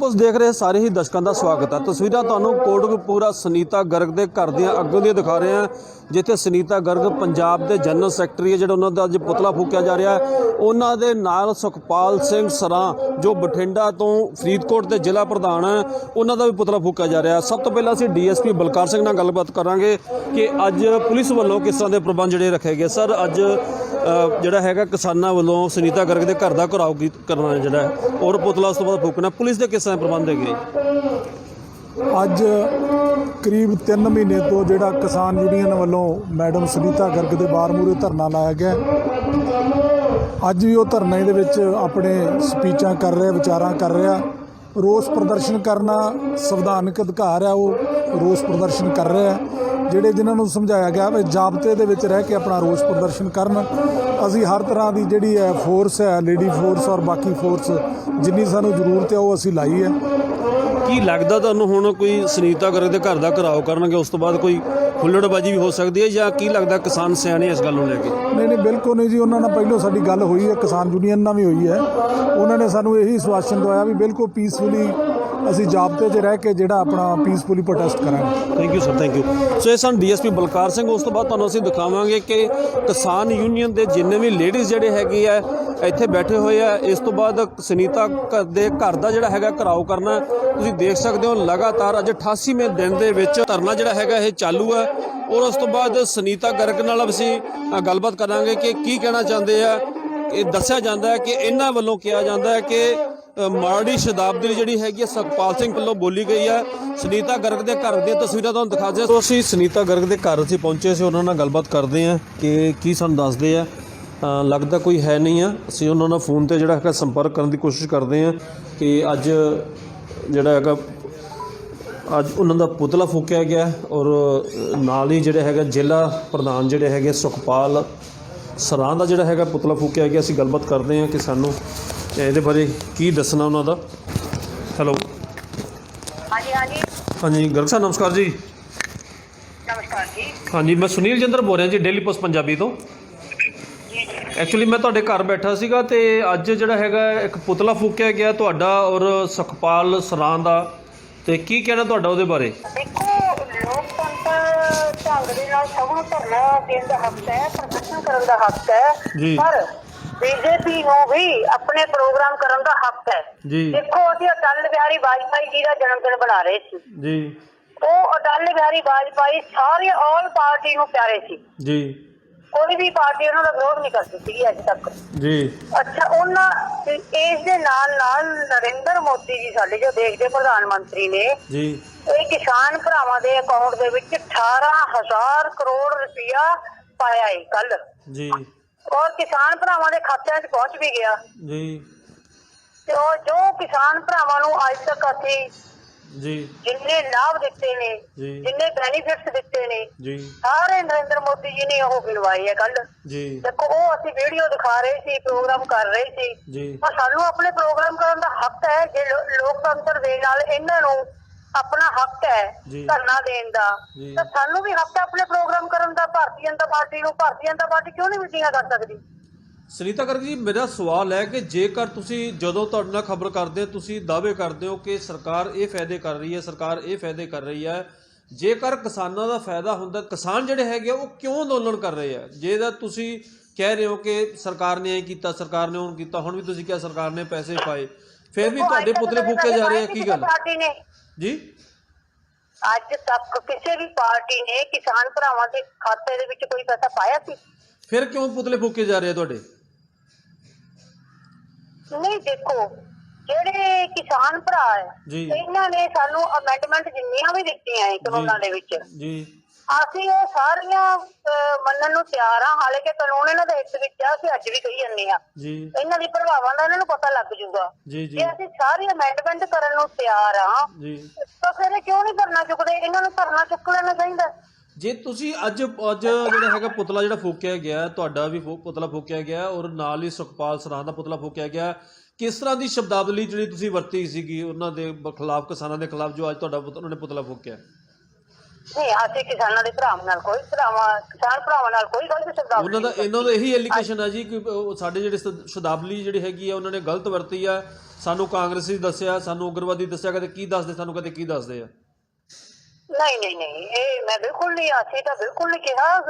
ਕੁਝ ਦੇਖ ਰਹੇ ਸਾਰੇ ਹੀ ਦਰਸ਼ਕਾਂ ਦਾ ਸਵਾਗਤ ਹੈ। ਤਸਵੀਰਾਂ ਤੁਹਾਨੂੰ ਕੋਟਕਪੂਰਾ ਸੁਨੀਤਾ ਗਰਗ ਦੇ ਘਰ ਦੀਆਂ ਅੱਗੋਂ ਦੀਆਂ ਦਿਖਾ ਰਹੇ ਹਾਂ, ਜਿੱਥੇ ਸੁਨੀਤਾ ਗਰਗ ਪੰਜਾਬ ਦੇ ਜਨਰਲ ਸੈਕਟਰੀ ਹੈ, ਜਿਹੜਾ ਉਹਨਾਂ ਦਾ ਅੱਜ ਪੁਤਲਾ ਫੂਕਿਆ ਜਾ ਰਿਹਾ ਹੈ। ਉਹਨਾਂ ਦੇ ਨਾਲ ਸੁਖਪਾਲ ਸਿੰਘ ਸਰਾਂ, ਜੋ ਬਠਿੰਡਾ ਤੋਂ ਫਰੀਦਕੋਟ ਦੇ ਜ਼ਿਲ੍ਹਾ ਪ੍ਰਧਾਨ ਹੈ, ਉਹਨਾਂ ਦਾ ਵੀ ਪੁਤਲਾ ਫੂਕਿਆ ਜਾ ਰਿਹਾ ਸਭ ਤੋਂ ਪਹਿਲਾਂ ਅਸੀਂ ਡੀਐਸਪੀ ਬਲਕਾਰ ਸਿੰਘ ਨਾਲ ਗੱਲਬਾਤ ਕਰਾਂਗੇ ਕਿ ਅੱਜ ਪੁਲਿਸ ਵੱਲੋਂ ਕਿਸ ਤਰ੍ਹਾਂ ਦੇ ਪ੍ਰਬੰਧ ਜਿਹੜੇ ਰੱਖੇ ਗਏ। ਸਰ, ਅੱਜ ਜਿਹੜਾ ਹੈਗਾ ਕਿਸਾਨਾਂ ਵੱਲੋਂ ਸੁਨੀਤਾ ਗਰਗ ਦੇ ਘਰ ਦਾ ਘਰਾਓ ਕੀ- ਕਰਨਾ ਜਿਹੜਾ ਔਰ ਪੁਤਲਾ ਉਸ ਤੋਂ ਬਾਅਦ ਫੂਕਣਾ। ਪੁਲਿਸ ਦੇ ਕਿਸ ਤਰ੍ਹਾਂ ਪ੍ਰਬੰਧ ਹੈਗੇ ਅੱਜ ਕਰੀਬ 3 ਮਹੀਨੇ ਤੋਂ ਜਿਹੜਾ ਕਿਸਾਨ ਯੂਨੀਅਨ ਵੱਲੋਂ ਮੈਡਮ ਸੁਨੀਤਾ ਗਰਗ ਦੇ ਬਾਰ ਮੂਹਰੇ ਧਰਨਾ ਲਾਇਆ ਗਿਆ ਅੱਜ ਵੀ ਉਹ ਧਰਨੇ ਦੇ ਵਿੱਚ ਆਪਣੇ ਸਪੀਚਾਂ ਕਰ ਰਿਹਾ, ਵਿਚਾਰਾਂ ਕਰ ਰਿਹਾ। ਰੋਸ ਪ੍ਰਦਰਸ਼ਨ ਕਰਨਾ ਸੰਵਿਧਾਨਕ ਅਧਿਕਾਰ ਹੈ, ਉਹ ਰੋਸ ਪ੍ਰਦਰਸ਼ਨ ਕਰ ਰਿਹਾ ਜਿਹੜੇ ਜਿਨ੍ਹਾਂ ਨੂੰ ਸਮਝਾਇਆ ਗਿਆ ਵੀ ਜਾਬਤੇ ਦੇ ਵਿੱਚ ਰਹਿ ਕੇ ਆਪਣਾ ਰੋਸ ਪ੍ਰਦਰਸ਼ਨ ਕਰਨ ਅਸੀਂ ਹਰ ਤਰ੍ਹਾਂ ਦੀ ਜਿਹੜੀ ਹੈ ਫੋਰਸ ਹੈ ਲੇਡੀ ਫੋਰਸ ਔਰ ਬਾਕੀ ਫੋਰਸ ਜਿੰਨੀ ਸਾਨੂੰ ਜ਼ਰੂਰਤ ਹੈ ਉਹ ਅਸੀਂ ਲਾਈ ਹੈ। ਕੀ ਲੱਗਦਾ ਤੁਹਾਨੂੰ ਹੁਣ ਕੋਈ ਸੁਨੀਤਾ ਗਰਗ ਦੇ ਘਰ ਦਾ ਘਰਾਓ ਕਰਨਗੇ ਉਸ ਤੋਂ ਬਾਅਦ ਕੋਈ ਹੁੱਲੜਬਾਜੀ ਵੀ ਹੋ ਸਕਦੀ ਹੈ ਜਾਂ ਕੀ ਲੱਗਦਾ ਕਿਸਾਨ ਸਿਆਣੇ ਇਸ ਗੱਲ ਨੂੰ ਲੈ ਕੇ? ਨਹੀਂ ਨਹੀਂ ਬਿਲਕੁਲ ਨਹੀਂ ਜੀ ਉਹਨਾਂ ਨਾਲ ਪਹਿਲਾਂ ਸਾਡੀ ਗੱਲ ਹੋਈ ਹੈ ਕਿਸਾਨ ਯੂਨੀਅਨ ਨਾਲ ਵੀ ਹੋਈ ਹੈ। ਉਹਨਾਂ ਨੇ ਸਾਨੂੰ ਇਹੀ ਸਵਾਸ਼ਨ ਦਵਾਇਆ ਵੀ ਬਿਲਕੁਲ ਪੀਸਫੁਲੀ ਅਸੀਂ ਜਾਬਤੇ 'ਚ ਰਹਿ ਕੇ ਜਿਹੜਾ ਆਪਣਾ ਪੀਸਫੁਲੀ ਪ੍ਰੋਟੈਸਟ ਕਰਾਂਗੇ। Thank you sir thank you so ਇਹ ਸਨ ਡੀਐਸਪੀ ਬਲਕਾਰ ਸਿੰਘ। ਉਸ ਤੋਂ ਬਾਅਦ ਤੁਹਾਨੂੰ ਅਸੀਂ ਦਿਖਾਵਾਂਗੇ ਕਿ ਕਿਸਾਨ ਯੂਨੀਅਨ ਦੇ ਜਿੰਨੇ ਵੀ ਲੇਡੀਜ਼ ਜਿਹੜੇ ਹੈਗੇ ਆ, ਇੱਥੇ ਬੈਠੇ ਹੋਏ ਆ। ਇਸ ਤੋਂ ਬਾਅਦ ਸੁਨੀਤਾ ਘਰ ਦੇ ਘਰ ਦਾ ਜਿਹੜਾ ਹੈਗਾ ਘਰਾਓ ਕਰਨਾ ਤੁਸੀਂ ਦੇਖ ਸਕਦੇ ਹੋ, ਲਗਾਤਾਰ ਅੱਜ 88ਵੇਂ ਦਿਨ ਦੇ ਵਿੱਚ ਧਰਨਾ ਜਿਹੜਾ ਹੈਗਾ ਇਹ ਚਾਲੂ ਹੈ। ਔਰ ਉਸ ਤੋਂ ਬਾਅਦ ਸੁਨੀਤਾ ਗਰਗ ਨਾਲ ਅਸੀਂ ਗੱਲਬਾਤ ਕਰਾਂਗੇ ਕਿ ਕੀ ਕਹਿਣਾ ਚਾਹੁੰਦੇ ਆ। ਇਹ ਦੱਸਿਆ ਜਾਂਦਾ ਹੈ ਕਿ ਇਹਨਾਂ ਵੱਲੋਂ ਕਿਹਾ ਜਾਂਦਾ ਹੈ ਕਿ ਮਾੜੀ ਸ਼ਤਾਬਦੀ ਜਿਹੜੀ ਹੈਗੀ ਹੈ ਸੁਖਪਾਲ ਸਿੰਘ ਵੱਲੋਂ ਬੋਲੀ ਗਈ ਹੈ ਸੁਨੀਤਾ ਗਰਗ ਦੇ ਘਰ ਦੀਆਂ ਤਸਵੀਰਾਂ ਤੁਹਾਨੂੰ ਦਿਖਾ ਦਿਆਂ। ਸੋ ਅਸੀਂ ਸੁਨੀਤਾ ਗਰਗ ਦੇ ਘਰ ਅਸੀਂ ਪਹੁੰਚੇ ਸੀ, ਉਹਨਾਂ ਨਾਲ ਗੱਲਬਾਤ ਕਰਦੇ ਹਾਂ ਕਿ ਕੀ ਸਾਨੂੰ ਦੱਸਦੇ ਆ। ਲੱਗਦਾ ਕੋਈ ਹੈ ਨਹੀਂ ਆ। ਅਸੀਂ ਉਹਨਾਂ ਨਾਲ ਫੋਨ ਤੇ ਜਿਹੜਾ ਹੈਗਾ ਸੰਪਰਕ ਕਰਨ ਦੀ ਕੋਸ਼ਿਸ਼ ਕਰਦੇ ਹਾਂ ਕਿ ਅੱਜ ਜਿਹੜਾ ਹੈਗਾ, ਅੱਜ ਉਹਨਾਂ ਦਾ ਪੁਤਲਾ ਫੂਕਿਆ ਗਿਆ ਔਰ ਨਾਲ ਹੀ ਜਿਹੜਾ ਹੈਗਾ ਜ਼ਿਲ੍ਹਾ ਪ੍ਰਧਾਨ ਜਿਹੜੇ ਹੈਗੇ ਸੁਖਪਾਲ ਸਰਾਂ ਦਾ ਜਿਹੜਾ ਹੈਗਾ ਪੁਤਲਾ ਫੂਕਿਆ ਗਿਆ। ਅਸੀਂ ਗੱਲਬਾਤ ਕਰਦੇ ਹਾਂ ਕਿ ਸਾਨੂੰ ਇਹਦੇ ਬਾਰੇ ਕੀ ਦੱਸਣਾ ਉਹਨਾਂ ਦਾ? ਹੈਲੋ ਹਾਂਜੀ ਹਾਂਜੀ। ਹਾਂਜੀ ਗਰਗ ਸਾਹਿਬ ਨਮਸਕਾਰ ਜੀ। ਨਮਸਕਾਰ ਜੀ। ਹਾਂਜੀ ਮੈਂ ਸੁਨੀਲ ਜੰਦਰ ਬੋਲ ਰਿਹਾ ਜੀ ਡੇਲੀ ਪੋਸਟ ਪੰਜਾਬੀ ਤੋਂ। ਐਕਚੁਅਲੀ ਮੈਂ ਤੁਹਾਡੇ ਘਰ ਬੈਠਾ ਸੀਗਾ ਤੇ ਅੱਜ ਜਿਹੜਾ ਹੈਗਾ ਇੱਕ ਪੁਤਲਾ ਫੂਕਿਆ ਗਿਆ ਤੁਹਾਡਾ ਔਰ ਸੁਖਪਾਲ ਸਰਾਂ ਦਾ। ਤੇ ਕੀ ਕਹਿਣਾ ਤੁਹਾਡਾ ਉਹਦੇ ਬਾਰੇ? ਦੇਖੋ ਲੋਕਤੰਤਰ ਢੰਗ ਦੇ ਨਾਲ ਸਭ ਨੂੰ ਧਰਨਾ ਦੇਣ ਦਾ ਹੱਕ ਹੈ ਪ੍ਰਦਰਸ਼ਨ ਕਰਨ ਦਾ ਹੱਕ ਹੈ। ਪਰ ਬੀਜੇਪੀ ਨੂੰ ਵੀ ਆਪਣੇ ਪ੍ਰੋਗਰਾਮ ਕਰਨ ਦਾ ਹੱਕ ਹੈ। ਜੀ। ਦੇਖੋ ਅਸੀਂ ਅਟਲ ਬਿਹਾਰੀ ਵਾਜਪਾਈ ਜੀ ਦਾ ਜਨਮ ਦਿਨ ਬਣਾ ਰਹੇ ਸੀ। ਜੀ। ਉਹ ਅਟਲ ਬਿਹਾਰੀ ਵਾਜਪਾਈ ਸਾਰੇ ਆਲ ਪਾਰਟੀ ਨੂੰ ਪਿਆਰੇ ਸੀ। ਜੀ। ਕੋਈ ਵੀ ਪਾਰਟੀ ਉਹਨਾਂ ਦਾ ਵਿਰੋਧ ਨਹੀਂ ਕਰਦੀ ਸੀ ਅੱਜ ਤੱਕ। ਜੀ। ਅੱਛਾ ਉਹਨਾਂ ਇਸ ਦੇ ਨਾਲ ਨਾਲ ਨਰਿੰਦਰ ਮੋਦੀ ਜੀ ਸਾਡੇ ਜੋ ਦੇਸ਼ ਦੇ ਪ੍ਰਧਾਨ ਮੰਤਰੀ ਨੇ ਜੀ। ਇਹ ਕਿਸਾਨ ਭਰਾਵਾਂ ਦੇ ਅਕਾਊਂਟ ਦੇ ਵਿੱਚ 18000 ਕਰੋੜ ਰੁਪਇਆ ਪਾਇਆ ਹੈ ਕੱਲ ਜੀ। ਔਰ ਕਿਸਾਨ ਭਰਾਵਾਂ ਦੇ ਖਾਤਿਆਂ 'ਚ ਪਹੁੰਚ ਵੀ ਗਿਆ। ਜੀ। ਤੇ ਉਹ ਜੋ ਕਿਸਾਨ ਭਰਾਵਾਂ ਨੂੰ ਅੱਜ ਤੱਕ ਅਸੀਂ ਜੀ। ਜਿੰਨੇ ਲਾਭ ਦਿੱਤੇ ਨੇ ਜੀ। ਜਿੰਨੇ ਬੈਨੀਫਿਟਸ ਦਿੱਤੇ ਨੇ ਜੀ। ਸਾਰੇ ਨਰਿੰਦਰ ਮੋਦੀ ਜੀ ਨੇ ਉਹ ਗਿਣਵਾਏ ਹੈ ਕੱਲ ਜੀ। ਦੇਖੋ ਉਹ ਅਸੀਂ ਵੀਡੀਓ ਦਿਖਾ ਰਹੇ ਸੀ ਪ੍ਰੋਗਰਾਮ ਕਰ ਰਹੇ ਸੀ। ਜੀ। ਪਰ ਸਾਨੂੰ ਆਪਣੇ ਪ੍ਰੋਗਰਾਮ ਕਰਨ ਦਾ ਹੱਕ ਹੈ ਜੇ ਲੋ- ਲੋਕਤੰਤਰ ਦੇ ਨਾਲ ਇਹਨਾਂ ਨੂੰ ਆਪਣਾ ਹੱਕ ਹੈ ਜੀ। ਧਰਨਾ ਦੇਣ ਦਾ। ਜੀ। ਤਾਂ ਸਾਨੂੰ ਵੀ ਹੱਕ ਹੈ ਆਪਣੇ ਪ੍ਰੋਗਰਾਮ ਕਰਨ ਦਾ। ਭਾਰਤੀ ਜਨਤਾ ਪਾਰਟੀ ਨੂੰ ਭਾਰਤੀ ਜਨਤਾ ਪਾਰਟੀ ਕਿਉਂ ਨਹੀਂ ਮੀਟਿੰਗਾਂ ਕਰ ਸਕਦੀ? ਸੁਨੀਤਾ ਗਰਗ ਜੀ ਮੇਰਾ ਸਵਾਲ ਹੈ ਕਿ ਜੇਕਰ ਤੁਸੀਂ ਜਦੋਂ ਤੁਹਾਡੇ ਨਾਲ ਖਬਰ ਕਰਦੇ ਹੋ, ਤੁਸੀਂ ਦਾਅਵੇ ਕਰਦੇ ਹੋ ਕਿ ਸਰਕਾਰ ਇਹ ਫਾਇਦੇ ਕਰ ਰਹੀ ਹੈ ਸਰਕਾਰ ਇਹ ਫਾਇਦੇ ਕਰ ਰਹੀ ਹੈ ਜੇਕਰ ਕਿਸਾਨਾਂ ਦਾ ਫਾਇਦਾ ਹੁੰਦਾ ਕਿਸਾਨ ਜਿਹੜੇ ਹੈਗੇ ਉਹ ਕਿਉਂ ਅੰਦੋਲਨ ਕਰ ਰਹੇ ਆ? ਜਿਹਦਾ ਤੁਸੀਂ ਕਹਿ ਰਹੇ ਹੋ ਕਿ ਸਰਕਾਰ ਨੇ ਇਹ ਕੀਤਾ ਸਰਕਾਰ ਨੇ ਉਹ ਕੀਤਾ ਹੁਣ ਵੀ ਤੁਸੀਂ ਕਿਹਾ ਸਰਕਾਰ ਨੇ ਪੈਸੇ ਪਾਏ ਫਿਰ ਵੀ ਤੁਹਾਡੇ ਪੁਤਲੇ ਫੂਕੇ ਜਾ ਰਹੇ ਆ ਕੀ ਗੱਲ? ਪਾਰਟੀ ਨੇ ਜੀ? ਅੱਜ ਤੱਕ ਕਿਸੇ ਵੀ ਪਾਰਟੀ ਨੇ ਕਿਸਾਨ ਭਰਾਵਾਂ ਦੇ ਖਾਤੇ ਦੇ ਵਿੱਚ ਕੋਈ ਪੈਸਾ ਪਾਇਆ ਸੀ? ਫਿਰ ਕਿਉਂ ਪੁਤਲੇ ਫੂਕੇ ਜਾ ਰਹੇ ਆ ਤੁਹਾਡੇ? ਨਹੀਂ ਦੇਖੋ ਜਿਹੜੇ ਕਿਸਾਨ ਭਰਾ ਹੈ ਜੀ। ਇਹਨਾਂ ਨੇ ਸਾਨੂੰ ਅਮੈਂਡਮੈਂਟ ਜਿੰਨੀਆਂ ਵੀ ਦਿੱਤੀਆਂ ਹੈ ਕਾਨੂੰਨਾਂ ਦੇ ਵਿੱਚ ਜੀ। ਅਸੀਂ ਉਹ ਸਾਰੀਆਂ ਅਹ, ਮੰਨਣ ਨੂੰ ਤਿਆਰ ਹਾਂ ਹਾਲੇ ਕਿ ਕਾਨੂੰਨ ਇਹਨਾਂ ਦੇ ਹਿੱਤ ਵਿੱਚ ਆ ਅਸੀਂ ਅੱਜ ਵੀ ਕਹੀ ਜਾਂਦੇ ਆ ਜੀ। ਇਹਨਾਂ ਦੀ ਪ੍ਰਭਾਵਾਂ ਦਾ ਇਹਨਾਂ ਨੂੰ ਪਤਾ ਲੱਗ ਜੂਗਾ ਜੀ ਜੀ। ਜੇ ਅਸੀਂ ਸਾਰੀ ਅਮੈਂਡਮੈਂਟ ਕਰਨ ਨੂੰ ਤਿਆਰ ਹਾਂ ਜੀ। ਤਾਂ ਫਿਰ ਇਹ ਕਿਉਂ ਨਹੀਂ ਧਰਨਾ ਚੁੱਕਦੇ? ਇਹਨਾਂ ਨੂੰ ਧਰਨਾ ਚੁੱਕ ਲੈਣਾ ਚਾਹੀਦਾ। ਜੇ ਤੁਸੀਂ ਅੱਜ ਅੱਜ ਜਿਹੜਾ ਹੈਗਾ ਪੁਤਲਾ ਜਿਹੜਾ ਫੂਕਿਆ ਗਿਆ ਤੁਹਾਡਾ ਵੀ ਫੂ- ਪੁਤਲਾ ਫੂਕਿਆ ਗਿਆ ਔਰ ਨਾਲ ਹੀ ਸੁਖਪਾਲ ਸਰਾਂ ਦਾ ਪੁਤਲਾ ਫੂਕਿਆ ਗਿਆ ਕਿਸ ਤਰ੍ਹਾਂ ਦੀ ਸ਼ਬਦਾਵਲੀ ਜਿਹੜੀ ਤੁਸੀਂ ਵਰਤੀ ਸੀਗੀ ਉਹਨਾਂ ਦੇ ਬ- ਖਿਲਾਫ ਕਿਸਾਨਾਂ ਦੇ ਖਿਲਾਫ ਜੋ ਅੱਜ ਤੁਹਾਡਾ ਪੁਤ- ਉਹਨਾਂ ਨੇ ਪੁਤਲਾ ਫੂਕਿਆ? ਨਹੀਂ ਅਸੀਂ ਕਿਸਾਨਾਂ ਦੇ ਭਰਾਵਾਂ ਨਾਲ ਕੋਈ ਭਰਾਵਾਂ ਕਿਸਾਨ ਭਰਾਵਾਂ ਨਾਲ ਕੋਈ ਗਲਤ ਸ਼ਬਦਾਵਲੀ ਉਹਨਾਂ ਦਾ ਨਹੀਂ ਇਹਨਾਂ ਦਾ ਇਹੀ ਐਲੀਗੇਸ਼ਨ ਹੈ ਜੀ ਕਿ ਉਹ ਸਾਡੇ ਜਿਹੜੇ ਸ਼- ਸ਼ਬਦਾਵਲੀ ਜਿਹੜੀ ਹੈਗੀ ਆ ਉਹਨਾਂ ਨੇ ਗਲਤ ਵਰਤੀ ਆ। ਸਾਨੂੰ ਕਾਂਗਰਸੀ ਦੱਸਿਆ ਸਾਨੂੰ ਉਗਰਵਾਦੀ ਦੱਸਿਆ ਕਦੇ ਕੀ ਦੱਸਦੇ ਸਾਨੂੰ ਕਦੇ ਕੀ ਦੱਸਦੇ ਆ? ਨਹੀਂ ਨਹੀਂ ਨਹੀਂ ਇਹ ਮੈਂ ਬਿਲਕੁਲ ਨਹੀਂ ਅਸੀਂ ਤਾਂ ਬਿਲਕੁਲ ਨਹੀਂ ਕਿਹਾ।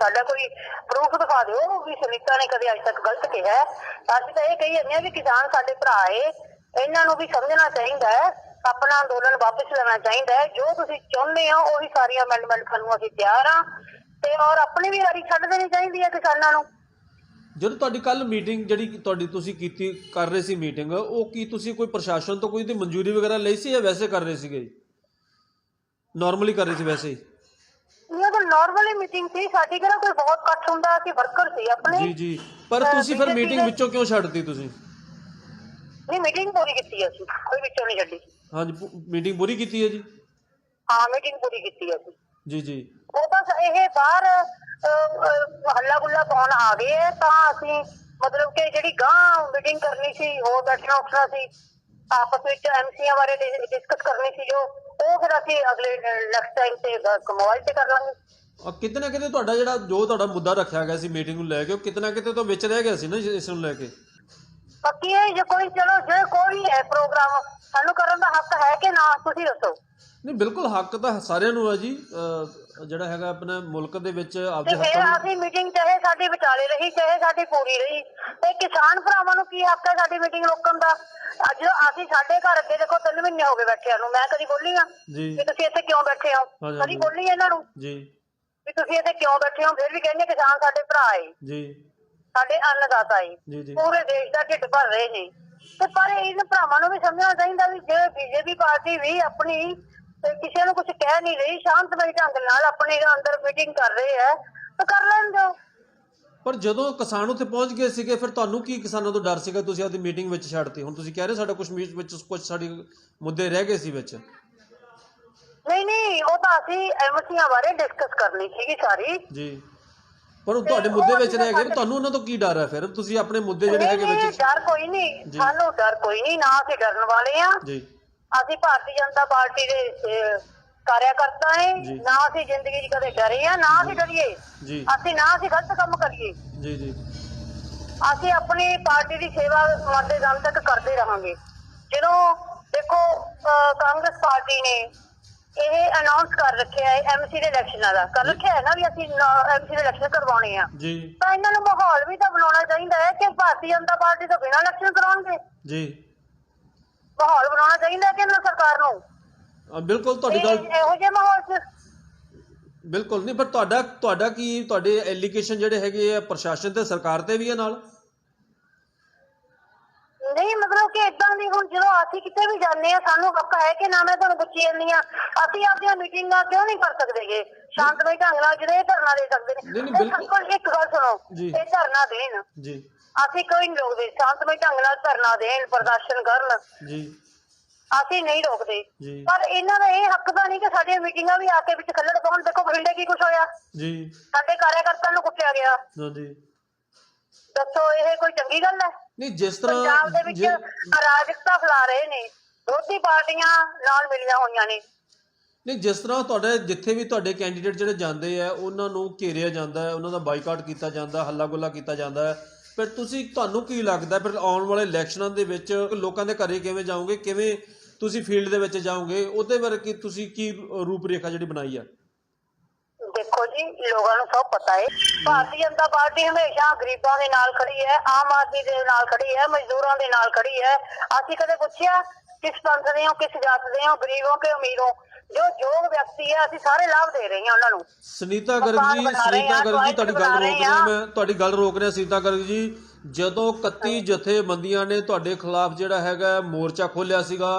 ਸਾਡਾ ਕੋਈ ਪ੍ਰੂਫ ਦਿਖਾ ਦਿਓ ਵੀ ਸੁਨੀਤਾ ਨੇ ਕਦੇ ਅੱਜ ਤੱਕ ਗਲਤ ਕਿਹਾ। ਹੈ। ਅਸੀਂ ਤਾਂ ਇਹ ਕਹੀ ਜਾਂਦੇ ਹਾਂ ਵੀ ਕਿਸਾਨ ਸਾਡੇ ਭਰਾ ਏ। ਇਹਨਾਂ ਨੂੰ ਵੀ ਸਮਝਣਾ ਚਾਹੀਦਾ ਹੈ। ਆਪਣਾ ਅੰਦੋਲਨ ਵਾਪਸ ਲੈਣਾ ਚਾਹੀਦਾ ਹੈ। ਜੋ ਤੁਸੀਂ ਚਾਹੁੰਦੇ ਹੋ ਉਹੀ ਸਾਰੀਆਂ ਅਮੈਂਡਮੈਂਟ ਕਰਨ ਅਸੀਂ ਤਿਆਰ ਹਾਂ। ਤੇ ਔਰ ਆਪਣੀ ਵੀ ਵਾਰੀ ਛੱਡ ਦੇਣੀ ਚਾਹੀਦੀ ਹੈ ਕਿਸਾਨਾਂ ਨੂੰ। ਜਦੋਂ ਤੁਹਾਡੀ ਕੱਲ ਮੀਟਿੰਗ ਜਿਹੜੀ ਤੁਹਾਡੀ ਤੁਸੀਂ ਕੀਤੀ ਕਰ ਰਹੇ ਸੀ ਮੀਟਿੰਗ ਉਹ ਕੀ ਤੁਸੀਂ ਕੋਈ ਪ੍ਰਸ਼ਾਸਨ ਤੋਂ ਕੋਈ ਦੀ ਮਨਜ਼ੂਰੀ ਵਗੈਰਾ ਲਈ ਸੀ ਜਾਂ ਵੈਸੇ ਕਰ ਰਹੇ ਸੀਗੇ? ਨਾਰਮਲੀ ਕਰ ਰਹੇ ਸੀ ਵੈਸੇ ਹੀ? ਇਹ ਤਾਂ ਨਾਰਮਲੀ ਮੀਟਿੰਗ ਸੀ। ਸਾਡੀ ਕਿਹੜਾ ਕੋਈ ਬਹੁਤ ਇਕੱਠ ਹੁੰਦਾ ਅਸੀਂ ਵਰਕਰ ਸੀ ਆਪਣੇ। ਜੀ ਜੀ। ਪਰ ਤੁਸੀਂ ਫਿਰ ਮੀਟਿੰਗ ਵਿੱਚੋਂ ਕਿਉਂ ਛੱਡਤੀ ਤੁਸੀਂ? ਨਹੀਂ ਮੀਟਿੰਗ ਪੂਰੀ ਕੀਤੀ ਅਸੀਂ। ਕੋਈ ਵਿੱਚੋਂ ਨਹੀਂ ਛੱਡੀ। ਹਾਂਜੀ ਮੀਟਿੰਗ ਪੂਰੀ ਕੀਤੀ ਹੈ ਜੀ? ਹਾਂ ਮੀਟਿੰਗ ਪੂਰੀ ਕੀਤੀ ਅਸੀਂ ਜੀ। ਜੀ ਉਹ ਤਾਂ ਇਹ ਬਾਹਰ ਹੱਲਾ ਗੁੱਲਾ ਪਾਉਣ ਆ ਗਏ ਹੈ ਤਾਂ ਅਸੀਂ ਮਤਲਬ ਕਿ ਜਿਹੜੀ ਗਾਂ ਮੀਟਿੰਗ ਕਰਨੀ ਸੀ ਉਹ ਬੈਠਣਾ ਉੱਠਣਾ ਸੀ। ਆਪਸ ਵਿੱਚ ਐਮਸੀਆਂ ਬਾਰੇ ਡਿਸਕਸ ਕਰਨੀ ਸੀ ਜੋ ਉਹ ਫਿਰ ਅਸੀਂ ਅਗਲੇ ਨੈਕਸਟ ਟਾਈਮ ਤੇ ਮੋਬਾਈਲ ਤੇ ਕਰ ਲਾਂਗੇ। ਆ ਕਿਤੇ ਨਾ ਕਿਤੇ ਤੁਹਾਡਾ ਜਿਹੜਾ ਜੋ ਤੁਹਾਡਾ ਮੁੱਦਾ ਰੱਖਿਆ ਗਿਆ ਸੀ ਮੀਟਿੰਗ ਨੂੰ ਲੈ ਕੇ ਉਹ ਕਿਤੇ ਨਾ ਕਿਤੇ ਤਾਂ ਵਿੱਚ ਰਹਿ ਗਿਆ ਸੀ ਨਾ ਇਸ ਨੂੰ ਲੈ ਕੇ? ਬਾਕੀ ਇਹ ਜੇ ਕੋਈ ਚਲੋ ਜੇ ਕੋਈ ਹੈ ਪ੍ਰੋਗਰਾਮ ਸਾਨੂੰ ਕਰਨ ਦਾ ਹੱਕ ਹੈ ਕਿ ਨਾ ਤੁਸੀਂ ਦੱਸੋ। ਨਹੀਂ ਬਿਲਕੁਲ ਹੱਕ ਤਾਂ ਸਾਰਿਆਂ ਨੂੰ ਹੈ ਜੀ। ਅਹ ਜਿਹੜਾ ਹੈਗਾ ਆਪਣੇ ਮੁਲਕ ਦੇ ਵਿੱਚ ਤੇ ਆਪਦੇ ਫਿਰ ਹੱਕਾਂ ਨੂੰ ਅਸੀਂ ਮੀਟਿੰਗ ਚਾਹੇ ਸਾਡੀ ਵਿਚਾਲੇ ਰਹੀ ਚਾਹੇ ਸਾਡੀ ਪੂਰੀ ਰਹੀ ਤੇ ਕਿਸਾਨ ਭਰਾਵਾਂ ਨੂੰ ਕੀ ਹੱਕ ਹੈ ਸਾਡੀ ਮੀਟਿੰਗ ਰੋਕਣ ਦਾ? ਅੱਜ ਅਸੀਂ ਸਾਡੇ ਘਰ ਅੱਗੇ ਦੇਖੋ ਤਿੰਨ ਮਹੀਨੇ ਹੋ ਗਏ ਬੈਠਿਆਂ ਨੂੰ ਮੈਂ ਕਦੀ ਬੋਲੀ ਆ ਜੀ। ਕਿ ਤੁਸੀਂ ਇੱਥੇ ਕਿਉਂ ਬੈਠੇ ਹੋ? ਹਾਂਜੀ, ਕਦੀ ਹਾਂਜੀ। ਬੋਲੀ ਇਹਨਾਂ ਨੂੰ ਜੀ। ਵੀ ਤੁਸੀਂ ਇੱਥੇ ਕਿਉਂ ਬੈਠੇ ਹੋ? ਫਿਰ ਵੀ ਕਹਿੰਦੇ ਕਿਸਾਨ ਸਾਡੇ ਭਰਾ ਏ। ਜੀ। ਸਾਡੇ ਅੰਨਦਾਤਾ ਜੀ। ਪੂਰੇ ਦੇਸ਼ ਦਾ ਢਿੱਡ ਭਰ ਰਹੇ ਨੇ। ਤੇ ਪਰ ਇਹਨਾਂ ਭਰਾਵਾਂ ਨੂੰ ਵੀ ਸਮਝਣਾ ਚਾਹੀਦਾ ਵੀ ਜੇ ਬੀਜੇਪੀ ਪਾਰਟੀ ਵੀ ਆਪਣੀ ਤੇ ਕਿਸੇ ਨੂੰ ਕੁਝ ਕਹਿ ਨਹੀਂ ਰਹੀ ਸ਼ਾਂਤਮਈ ਢੰਗ ਨਾਲ ਆਪਣੇ ਅੰਦਰ ਮੀਟਿੰਗ ਕਰ ਰਹੇ ਹੈ ਤਾਂ ਕਰ ਲੈਣ ਦਿਓ। ਪਰ ਜਦੋਂ ਕਿਸਾਨ ਉੱਥੇ ਪਹੁੰਚ ਗਏ ਸੀਗੇ ਫਿਰ ਤੁਹਾਨੂੰ ਕੀ ਕਿਸਾਨਾਂ ਤੋਂ ਡਰ ਸੀਗਾ? ਤੁਸੀਂ ਆਪਦੀ ਮੀਟਿੰਗ ਵਿੱਚ ਛੱਡਤੀ। ਹੁਣ ਤੁਸੀਂ ਕਹਿ ਰਹੇ ਸਾਡਾ ਕੁਝ ਵਿੱਚ ਕੁਝ ਸਾਡੀ ਮੁੱਦੇ ਰਹਿ ਗਏ ਸੀ ਵਿੱਚ। ਨਹੀਂ ਨਹੀਂ ਉਹ ਤਾਂ ਅਸੀਂ ਐਮਸੀਆਂ ਬਾਰੇ ਡਿਸਕਸ ਕਰਨੀ ਸੀਗੀ ਸਾਰੀ। ਜੀ। ਪਰ ਉਹ ਤੁਹਾਡੇ ਮੁੱਦੇ ਵਿੱਚ ਰਹਿ ਗਏ ਤੁਹਾਨੂੰ ਉਹਨਾਂ ਤੋਂ ਕੀ ਡਰ ਹੈ ਫਿਰ? ਤੁਸੀਂ ਆਪਣੇ ਮੁੱਦੇ ਜਿਹੜੇ ਹੈਗੇ ਵਿੱਚ ਡਰ ਕੋਈ ਨਹੀਂ। ਸਾਨੂੰ ਡਰ ਕੋਈ ਨਹੀਂ ਨਾ ਅਸੀਂ ਡਰਨ ਵਾਲੇ ਆ ਜੀ। ਅਸੀਂ ਭਾਰਤੀ ਜਨਤਾ ਪਾਰਟੀ ਦੇ ਕਾਰਿਆਕਰਤਾ ਹੈ। ਨਾ ਅਸੀਂ ਜ਼ਿੰਦਗੀ 'ਚ ਕਦੇ ਡਰੇ ਆ ਨਾ ਅਸੀਂ ਡਰੀਏ। ਜੀ। ਅਸੀਂ ਨਾ ਅਸੀਂ ਗਲਤ ਕੰਮ ਕਰੀਏ। ਜੀ ਜੀ। ਅਸੀਂ ਆਪਣੀ ਪਾਰਟੀ ਦੀ ਸੇਵਾ ਮਰਦੇ ਦਮ ਤੱਕ ਕਰਦੇ ਰਹਾਂਗੇ। ਜਦੋਂ ਦੇਖੋ ਕਾਂਗਰਸ ਪਾਰਟੀ ਨੇ ਇਹ ਅਨਾਉਂਸ ਕਰ ਰੱਖਿਆ ਹੈ ਐਮਸੀ ਦੇ ਇਲੈਕਸ਼ਨਾਂ ਦਾ। ਕਰ ਰੱਖਿਆ ਹੈ ਨਾ ਵੀ ਅਸੀਂ ਐਮਸੀ ਦੇ ਇਲੈਕਸ਼ਨ ਕਰਵਾਉਣੇ ਆ। ਜੀ। ਤਾਂ ਇਹਨਾਂ ਨੂੰ ਮਾਹੌਲ ਵੀ ਤਾਂ ਬਣਾਉਣਾ ਚਾਹੀਦਾ ਹੈ ਕਿ ਭਾਰਤੀ ਜਨਤਾ ਪਾਰਟੀ ਤੋਂ ਬਿਨਾਂ ਇਲੈਕਸ਼ਨ ਕਰਾਉਣਗੇ। ਜੀ। ਮਾਹੌਲ ਬਣਾਉਣਾ ਚਾਹੀਦਾ ਹੈ ਕਿ ਇਹਨਾਂ ਸਰਕਾਰ ਨੂੰ? ਬਿਲਕੁਲ ਤੁਹਾਡੀ ਗੱਲ ਇਹ- ਇਹੋ ਜਿਹੇ ਮਾਹੌਲ 'ਚ? ਬਿਲਕੁਲ ਨਹੀਂ ਪਰ ਤੁਹਾਡਾ ਤੁਹਾਡਾ ਕੀ ਤੁਹਾਡੇ ਐਲੀਗੇਸ਼ਨ ਜਿਹੜੇ ਹੈਗੇ ਆ ਪ੍ਰਸ਼ਾਸਨ ਤੇ ਸਰਕਾਰ ਤੇ ਵੀ ਹੈ ਨਾਲ? ਨਹੀਂ ਮਤਲਬ ਕਿ ਇਦਾਂ ਦੀ ਹੁਣ ਜਦੋਂ ਅਸੀਂ ਕਿਤੇ ਵੀ ਜਾਂਦੇ ਆ ਸਾਨੂੰ ਹੱਕ ਹੈ ਕਿ ਨਾ ਮੈਂ ਤੁਹਾਨੂੰ ਪੁੱਛੀ ਜਾਂਦੀ ਆ ਅਸੀਂ ਆਪਣੀਆਂ ਮੀਟਿੰਗਾਂ ਕਿਉਂ ਨਹੀਂ ਕਰ ਸਕਦੇਗੇ ਸ਼ਾਂਤਮਈ ਢੰਗ ਨਾਲ ਜਿਹੜੇ ਇਹ ਧਰਨਾ ਦੇ ਸਕਦੇ ਨਹੀਂ, ਨੇ। ਨਹੀਂ, ਇਹ ਬਿਲਕੁਲ। ਇੱਕ ਗੱਲ ਸੁਣੋ ਜੀ। ਇਹ ਧਰਨਾ ਦੇਣ। ਜੀ। ਅਸੀਂ ਕੋਈ ਨਹੀਂ ਰੋਕਦੇ ਸ਼ਾਂਤਮਈ ਢੰਗ ਨਾਲ ਧਰਨਾ ਦੇਣ ਪ੍ਰਦਰਸ਼ਨ ਕਰਨ। ਜੀ। ਅਸੀਂ ਨਹੀਂ ਰੋਕਦੇ। ਜੀ। ਪਰ ਇਹਨਾਂ ਦਾ ਇਹ ਹੱਕ ਤਾਂ ਨਹੀਂ ਕਿ ਸਾਡੀਆਂ ਮੀਟਿੰਗਾਂ ਵੀ ਆ ਕੇ ਵਿੱਚ ਖੱਲੜ ਪਾਉਣ। ਦੇਖੋ ਬਠਿੰਡੇ ਕੀ ਕੁਝ ਹੋਇਆ? ਜੀ। ਸਾਡੇ ਕਾਰਿਆਕਰਤਾਆਂ ਨੂੰ ਕੁੱਟਿਆ ਗਿਆ। ਹਾਂ ਜੀ ਦੱਸੋ ਇਹ ਕੋਈ ਚੰਗੀ ਗੱਲ ਹੈ? ਨਹੀਂ ਜਿਸ ਤਰ੍ਹਾਂ ਪੰਜਾਬ ਦੇ ਵਿੱਚ ਅਰਾਜਕਤਾ ਫੈਲਾ ਰਹੇ ਨੇ ਵਿਰੋਧੀ ਪਾਰਟੀਆਂ ਨਾਲ ਮਿਲੀਆਂ ਹੋਈਆਂ ਨੇ। ਨਹੀਂ ਜਿਸ ਤਰ੍ਹਾਂ ਤੁਹਾਡੇ ਜਿੱਥੇ ਵੀ ਤੁਹਾਡੇ ਕੈਂਡੀਡੇਟ ਜਿਹੜੇ ਜਾਂਦੇ ਆ ਉਹਨਾਂ ਨੂੰ ਘੇਰਿਆ ਜਾਂਦਾ ਹੈ ਉਹਨਾਂ ਦਾ ਬਾਈਕਾਟ ਕੀਤਾ ਜਾਂਦਾ ਹੱਲਾ ਗੁੱਲਾ ਕੀਤਾ ਜਾਂਦਾ ਹੈ। ਫਿਰ ਤੁਸੀਂ ਤੁਹਾਨੂੰ ਕੀ ਲੱਗਦਾ ਫਿਰ ਆਉਣ ਵਾਲੇ ਇਲੈਕਸ਼ਨਾਂ ਦੇ ਵਿੱਚ ਲੋਕਾਂ ਦੇ ਘਰੇ ਕਿਵੇਂ ਜਾਓਗੇ ਕਿਵੇਂ ਤੁਸੀਂ ਫੀਲਡ ਦੇ ਵਿੱਚ ਜਾਓਗੇ ਉਹਦੇ ਬਾਰੇ ਕੀ ਤੁਸੀਂ ਕੀ ਰੂਪਰੇਖਾ ਜਿਹੜੀ ਬਣਾਈ ਆ? ਦੇਖੋ ਜੀ ਲੋਕਾਂ ਨੂੰ ਸਭ ਪਤਾ ਹੈ। ਭਾਰਤੀ ਜਨਤਾ ਪਾਰਟੀ ਹਮੇਸ਼ਾ ਗਰੀਬਾਂ ਦੇ ਨਾਲ ਖੜੀ ਹੈ ਆਮ ਆਦਮੀ ਦੇ ਨਾਲ ਖੜੀ ਹੈ ਮਜ਼ਦੂਰਾਂ ਦੇ ਨਾਲ ਖੜੀ ਹੈ। ਅਸੀਂ ਕਦੇ ਪੁੱਛਿਆ ਕਿਸ ਪੰਥ ਦੇ ਹੋ ਕਿਸ ਜਾਤ ਦੇ ਹੋ ਗਰੀਬ ਹੋ ਕਿ ਅਮੀਰ ਹੋ? ਜੋ ਯੋਗ ਵਿਅਕਤੀ ਹੈ ਅਸੀਂ ਸਾਰੇ ਲਾਭ ਦੇ ਰਹੇ ਹਾਂ ਉਹਨਾਂ ਨੂੰ। ਸੁਨੀਤਾ ਗਰਗ ਜੀ ਸੁਨੀਤਾ ਗਰਗ ਜੀ ਤੁਹਾਡੀ ਗੱਲ ਰੋਕ ਰਿਹਾ। ਮੈਂ ਤੁਹਾਡੀ ਗੱਲ ਰੋਕ ਰਿਹਾ ਸੁਨੀਤਾ ਗਰਗ ਜੀ। ਜਦੋਂ 31 ਜਥੇਬੰਦੀਆਂ ਨੇ ਤੁਹਾਡੇ ਖਿਲਾਫ ਜਿਹੜਾ ਹੈਗਾ ਮੋਰਚਾ ਖੋਲਿਆ ਸੀਗਾ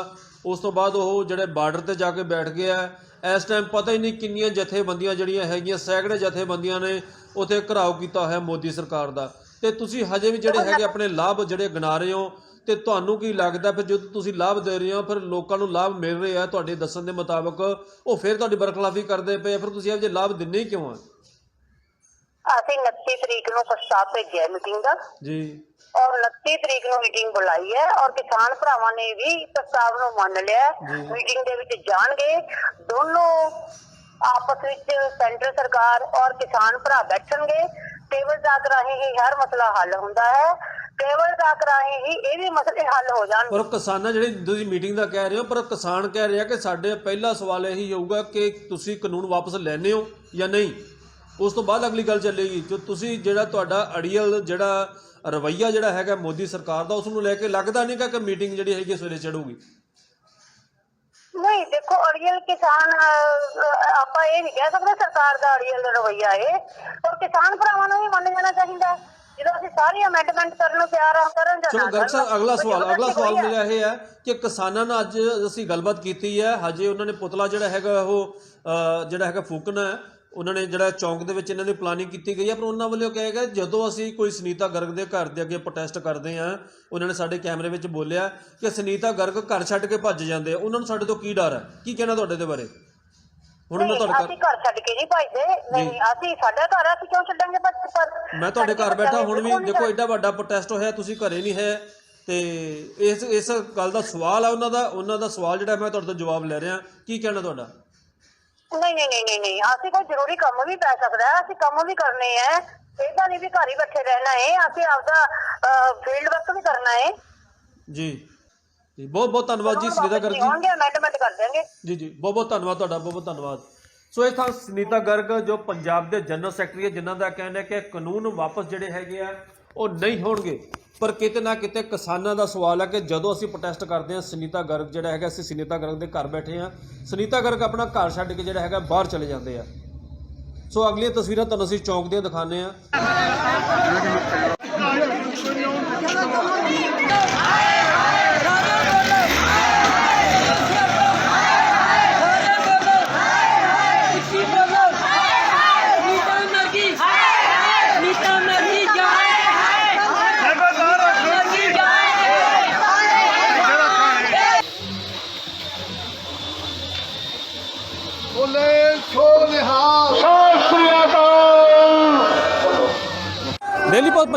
ਉਸ ਤੋਂ ਬਾਅਦ ਉਹ ਜਿਹੜੇ ਬਾਰਡਰ ਤੇ ਜਾ ਕੇ ਬੈਠ ਗਿਆ ਇਸ ਟਾਈਮ ਪਤਾ ਹੀ ਨਹੀਂ ਕਿੰਨੀਆਂ ਜਥੇਬੰਦੀਆਂ ਜਿਹੜੀਆਂ ਹੈਗੀਆਂ ਸੈਂਕੜੇ ਜਥੇਬੰਦੀਆਂ ਨੇ ਉਥੇ ਘਰਾਓ ਕੀਤਾ ਹੋਇਆ ਮੋਦੀ ਸਰਕਾਰ ਦਾ। ਤੇ ਤੁਸੀਂ ਹਜੇ ਵੀ ਜਿਹੜੇ ਹੈਗੇ ਆਪਣੇ ਲਾਭ ਜਿਹੜੇ ਗਿਣਾ ਰਹੇ ਹੋ ਤੇ ਤੁਹਾਨੂੰ ਕੀ ਲੱਗਦਾ ਫਿਰ ਜਦੋਂ ਤੁਸੀਂ ਲਾਭ ਦੇ ਰਹੇ ਹੋ ਫਿਰ ਲੋਕਾਂ ਨੂੰ ਲਾਭ ਮਿਲ ਰਿਹਾ ਹੈ ਤੁਹਾਡੇ ਦੱਸਣ ਦੇ ਮੁਤਾਬਕ ਉਹ ਫਿਰ ਤੁਹਾਡੀ ਬਰਖਲਾਫੀ ਕਰਦੇ ਪਏ ਫਿਰ ਤੁਸੀਂ ਇਹ ਜਿਹੇ ਲਾਭ ਹੀ ਕਿਉਂ ਆ? ਅਸੀਂ 29 ਤਰੀਕ ਨੂੰ ਪ੍ਰਸਤਾਵ ਭੇਜਿਆ ਮੀਟਿੰਗ ਦਾ। ਜੀ। ਔਰ 29 ਤਰੀਕ ਨੂੰ ਮੀਟਿੰਗ ਬੁਲਾਈ ਹੈ ਔਰ ਕਿਸਾਨ ਭਰਾਵਾਂ ਨੇ ਵੀ ਪ੍ਰਸਤਾਵ ਨੂੰ ਮੰਨ ਲਿਆ। ਮੀਟਿੰਗ ਦੇ ਵਿੱਚ ਜਾਣਗੇ। ਦੋਨੋਂ ਆਪਸ ਵਿੱਚ ਸੈਂਟਰ ਸਰਕਾਰ ਔਰ ਕਿਸਾਨ ਭਰਾ ਬੈਠਣਗੇ। ਟੇਬਲ ਟਾਕ ਰਾਹੀਂ ਹੀ ਹਰ ਮਸਲਾ ਹੱਲ ਹੁੰਦਾ ਹੈ। ਟੇਬਲ ਟਾਕ ਰਾਹੀਂ ਹੀ ਇਹ ਵੀ ਮਸਲੇ ਹੱਲ ਹੋ ਜਾਣਗੇ। ਪਰ ਕਿਸਾਨਾਂ ਜਿਹੜੀ ਤੁਸੀਂ ਮੀਟਿੰਗ ਦਾ ਕਹਿ ਰਹੇ ਹੋ ਪਰ ਕਿਸਾਨ ਕਹਿ ਰਿਹਾ ਕਿ ਸਾਡੇ ਪਹਿਲਾ ਸਵਾਲ ਇਹੀ ਹੋਊਗਾ ਕਿ ਤੁਸੀਂ ਕਾਨੂੰਨ ਵਾਪਸ ਲੈਣੇ ਹੋ ਜਾਂ ਨਹੀਂ। ਉਸ ਤੋਂ ਬਾਅਦ ਅਗਲੀ ਗੱਲ ਚੱਲੇਗੀ ਜੋ ਤੁਸੀਂ ਜਿਹੜਾ ਤੁਹਾਡਾ ਅੜੀਅਲ ਜਿਹੜਾ ਰਵਈਆ ਜਿਹੜਾ ਹੈਗਾ ਮੋਦੀ ਸਰਕਾਰ ਦਾ ਉਸ ਨੂੰ ਲੈ ਕੇ ਲੱਗਦਾ ਨਹੀਂ ਗਾ ਕਿ ਮੀਟਿੰਗ ਜਿਹੜੀ ਹੈਗੀ ਸਵੇਰੇ ਚੜੂਗੀ ਨਹੀਂ ਦੇਖੋ ਅੜੀਅਲ ਕਿਸਾਨ ਅਹ, ਆਪਾਂ ਇਹ ਨਹੀਂ ਕਹਿ ਸਕਦੇ ਸਰਕਾਰ ਦਾ ਅੜੀਅਲ ਰਵਈਆ ਹੈ ਔਰ ਕਿਸਾਨ ਭਰਾਵਾਂ ਨੂੰ ਵੀ ਮੰਨ ਜਾਣਾ ਚਾਹੀਦਾ ਹੈ। ਜਦੋਂ ਅਸੀਂ ਸਾਰੀ ਅਮੈਂਡਮੈਂਟ ਕਰਨ ਨੂੰ ਤਿਆਰ ਹਾਂ ਕਰਨ ਜਾਂ ਚਲੋ ਨਾ ਗਰਗ ਸਾਹਿਬ ਕਰਨ। ਅਗਲਾ ਸਵਾਲ ਅਗਲਾ ਜ਼ਬਰਦਸਤੀ ਸਵਾਲ ਮੇਰਾ ਇਹ ਹੈ ਕਿ ਕਿਸਾਨਾਂ ਨਾਲ ਅੱਜ ਅਸੀਂ ਗੱਲਬਾਤ ਕੀਤੀ ਹੈ ਹਜੇ ਉਹਨਾਂ ਨੇ ਪੁਤਲਾ ਜਿਹੜਾ ਹੈਗਾ ਉਹ ਅ, ਜਿਹੜਾ ਹੈਗਾ ਫੂਕਣਾ ਹੈ ਉਹਨਾਂ ਨੇ ਜਿਹੜਾ ਚੌਂਕ ਦੇ ਵਿੱਚ ਇਹਨਾਂ ਦੀ ਪਲਾਨਿੰਗ ਕੀਤੀ ਗਈ ਹੈ ਪਰ ਉਹਨਾਂ ਵੱਲੋਂ ਕਿਹਾ ਗਿਆ ਜਦੋਂ ਅਸੀਂ ਕੋਈ ਸੁਨੀਤਾ ਗਰਗ ਦੇ ਘਰ ਦੇ ਅੱਗੇ ਪ੍ਰੋਟੈਸਟ ਕਰਦੇ ਆ ਉਹਨਾਂ ਨੇ ਸਾਡੇ ਕੈਮਰੇ ਵਿੱਚ ਬੋਲਿਆ ਕਿ ਸੁਨੀਤਾ ਗਰਗ ਘਰ ਛੱਡ ਕੇ ਭੱਜ ਜਾਂਦੇ ਆ। ਉਹਨਾਂ ਨੂੰ ਸਾਡੇ ਤੋਂ ਕੀ ਡਰ ਹੈ? ਕੀ ਕਹਿਣਾ ਤੁਹਾਡੇ ਦੇ ਬਾਰੇ? ਹੁਣ ਮੈਂ ਤੁਹਾਡੇ ਅਸੀਂ ਘਰ ਛੱਡ ਕੇ ਨਹੀਂ ਭਜਦੇ। ਨਹੀਂ ਅਸੀਂ ਸਾਡਾ ਘਰ ਆ, ਅਸੀਂ ਕਿਉਂ ਛੱਡਾਂਗੇ ਪਰ ਪਰ ਮੈਂ ਤੁਹਾਡੇ ਘਰ ਬੈਠਾ ਹੁਣ ਵੀ ਦੇਖੋ ਐਡਾ ਵੱਡਾ ਪ੍ਰੋਟੈਸਟ ਹੋਇਆ ਤੁਸੀਂ ਘਰੇ ਨਹੀਂ ਹੈ। ਤੇ ਇਸ ਇਸ ਗੱਲ ਦਾ ਸਵਾਲ ਆ ਉਹਨਾਂ ਦਾ ਉਹਨਾਂ ਦਾ ਸਵਾਲ ਜਿਹੜਾ ਮੈਂ ਤੁਹਾਡੇ ਤੋਂ ਜਵਾਬ ਲੈ ਰਿਹਾ। ਕੀ ਕਹਿਣਾ ਤੁਹਾਡਾ? ਨਹੀਂ ਨਹੀਂ ਨਹੀਂ ਨਹੀਂ ਅਸੀਂ ਕੋਈ ਜ਼ਰੂਰੀ ਕੰਮ ਵੀ ਪੈ ਸਕਦਾ ਹੈ ਅਸੀਂ ਕੰਮ ਵੀ ਕਰਨੇ ਹੈ। ਇਹਦਾ ਨਹੀਂ ਵੀ ਘਰ ਹੀ ਬੈਠੇ ਰਹਿਣਾ ਹੈ ਅਸੀਂ ਆਪਦਾ ਫੀਲਡ ਵਰਕ ਵੀ ਕਰਨਾ ਹੈ। ਜੀ। ਜੀ ਬਹੁਤ ਬਹੁਤ ਧੰਨਵਾਦ ਜੀ ਸੁਨੀਤਾ ਗਰਗ ਜੀ। ਆਉਣਗੇ ਅਮੈਂਡਮੈਂਟ ਕਰ ਦੇਣਗੇ। ਜੀ ਜੀ ਬਹੁਤ ਬਹੁਤ ਧੰਨਵਾਦ ਤੁਹਾਡਾ ਬਹੁਤ ਬਹੁਤ ਧੰਨਵਾਦ। ਸੋ ਇਹ ਥਾਂ ਸੁਨੀਤਾ ਗਰਗ ਜੋ ਪੰਜਾਬ ਦੇ ਜਨਰਲ ਸੈਕਟਰੀ ਹੈ ਜਿਨ੍ਹਾਂ ਦਾ ਕਹਿਣਾ ਹੈ ਕਿ ਕਾਨੂੰਨ ਵਾਪਸ ਜਿਹੜੇ ਹੈਗੇ ਆ ਉਹ ਨਹੀਂ ਹੋਣਗੇ। ਪਰ ਕਿਤੇ ਨਾ ਕਿਤੇ ਕਿਸਾਨਾਂ ਦਾ ਸਵਾਲ ਹੈ ਕਿ ਜਦੋਂ ਅਸੀਂ ਪ੍ਰੋਟੈਸਟ ਕਰਦੇ ਹਾਂ, ਸੁਨੀਤਾ ਗਰਗ ਜਿਹੜਾ ਹੈਗਾ, ਅਸੀਂ ਸੁਨੀਤਾ ਗਰਗ ਦੇ ਘਰ ਬੈਠੇ ਹਾਂ। ਸੁਨੀਤਾ ਗਰਗ ਆਪਣਾ ਘਰ ਛੱਡ ਕੇ ਜਿਹੜਾ ਹੈਗਾ, ਬਾਹਰ ਚਲੇ ਜਾਂਦੇ ਆ। ਸੋ ਅਗਲੀਆਂ ਤਸਵੀਰਾਂ ਤੁਹਾਨੂੰ ਅਸੀਂ ਚੌਂਕ ਦੀਆਂ ਦਿਖਾਉਂਦੇ ਆ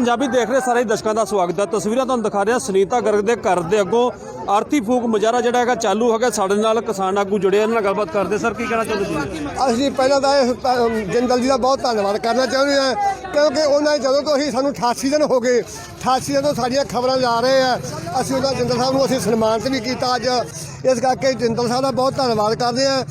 ਪੰਜਾਬੀ ਦੇਖ ਰਹੇ ਸਾਰੇ ਦਰਸ਼ਕਾਂ ਦਾ ਸਵਾਗਤ ਹੈ। ਤਸਵੀਰਾਂ ਤੁਹਾਨੂੰ ਦਿਖਾ ਰਿਹਾ ਸੁਨੀਤਾ ਗਰਗ ਦੇ ਘਰ ਦੇ ਅੱਗੋਂ ਆਰਤੀ ਫੂਕ ਮੁਜ਼ਾਹਰਾ ਜਿਹੜਾ ਹੈਗਾ ਚਾਲੂ ਹੈਗਾ ਸਾਡੇ ਨਾਲ ਕਿਸਾਨ ਆਗੂ ਜੁੜੇ ਇਹਨਾਂ ਨਾਲ ਗੱਲਬਾਤ ਕਰਦੇ ਸਰ, ਕੀ ਕਹਿਣਾ ਚਾਹੁੰਦੇ ਤੁਸੀਂ? ਅਸੀਂ ਪਹਿਲਾਂ ਤਾਂ ਇਹ ਧ- ਜਿੰਦਲ ਜੀ ਦਾ ਬਹੁਤ ਧੰਨਵਾਦ ਕਰਨਾ ਚਾਹੁੰਦੇ ਹਾਂ, ਕਿਉਂਕਿ ਉਹਨਾਂ ਨੇ ਜਦੋਂ ਤੋਂ ਅਸੀਂ ਸਾਨੂੰ 88 ਦਿਨ ਹੋ ਗਏ 88 ਦਿਨ ਤੋਂ ਸਾਡੀਆਂ ਖਬਰਾਂ ਲਾ ਰਹੇ ਆ, ਅਸੀਂ ਉਹਨਾਂ ਜਿੰਦਲ ਸਾਹਿਬ ਨੂੰ ਅਸੀਂ ਸਨਮਾਨਿਤ ਵੀ ਕੀਤਾ ਅੱਜ। ਇਸ ਕਰਕੇ ਜਿੰਦਲ ਸਾਹਿਬ ਦਾ ਬਹੁਤ ਧੰਨਵਾਦ ਕਰਦੇ ਹਾਂ।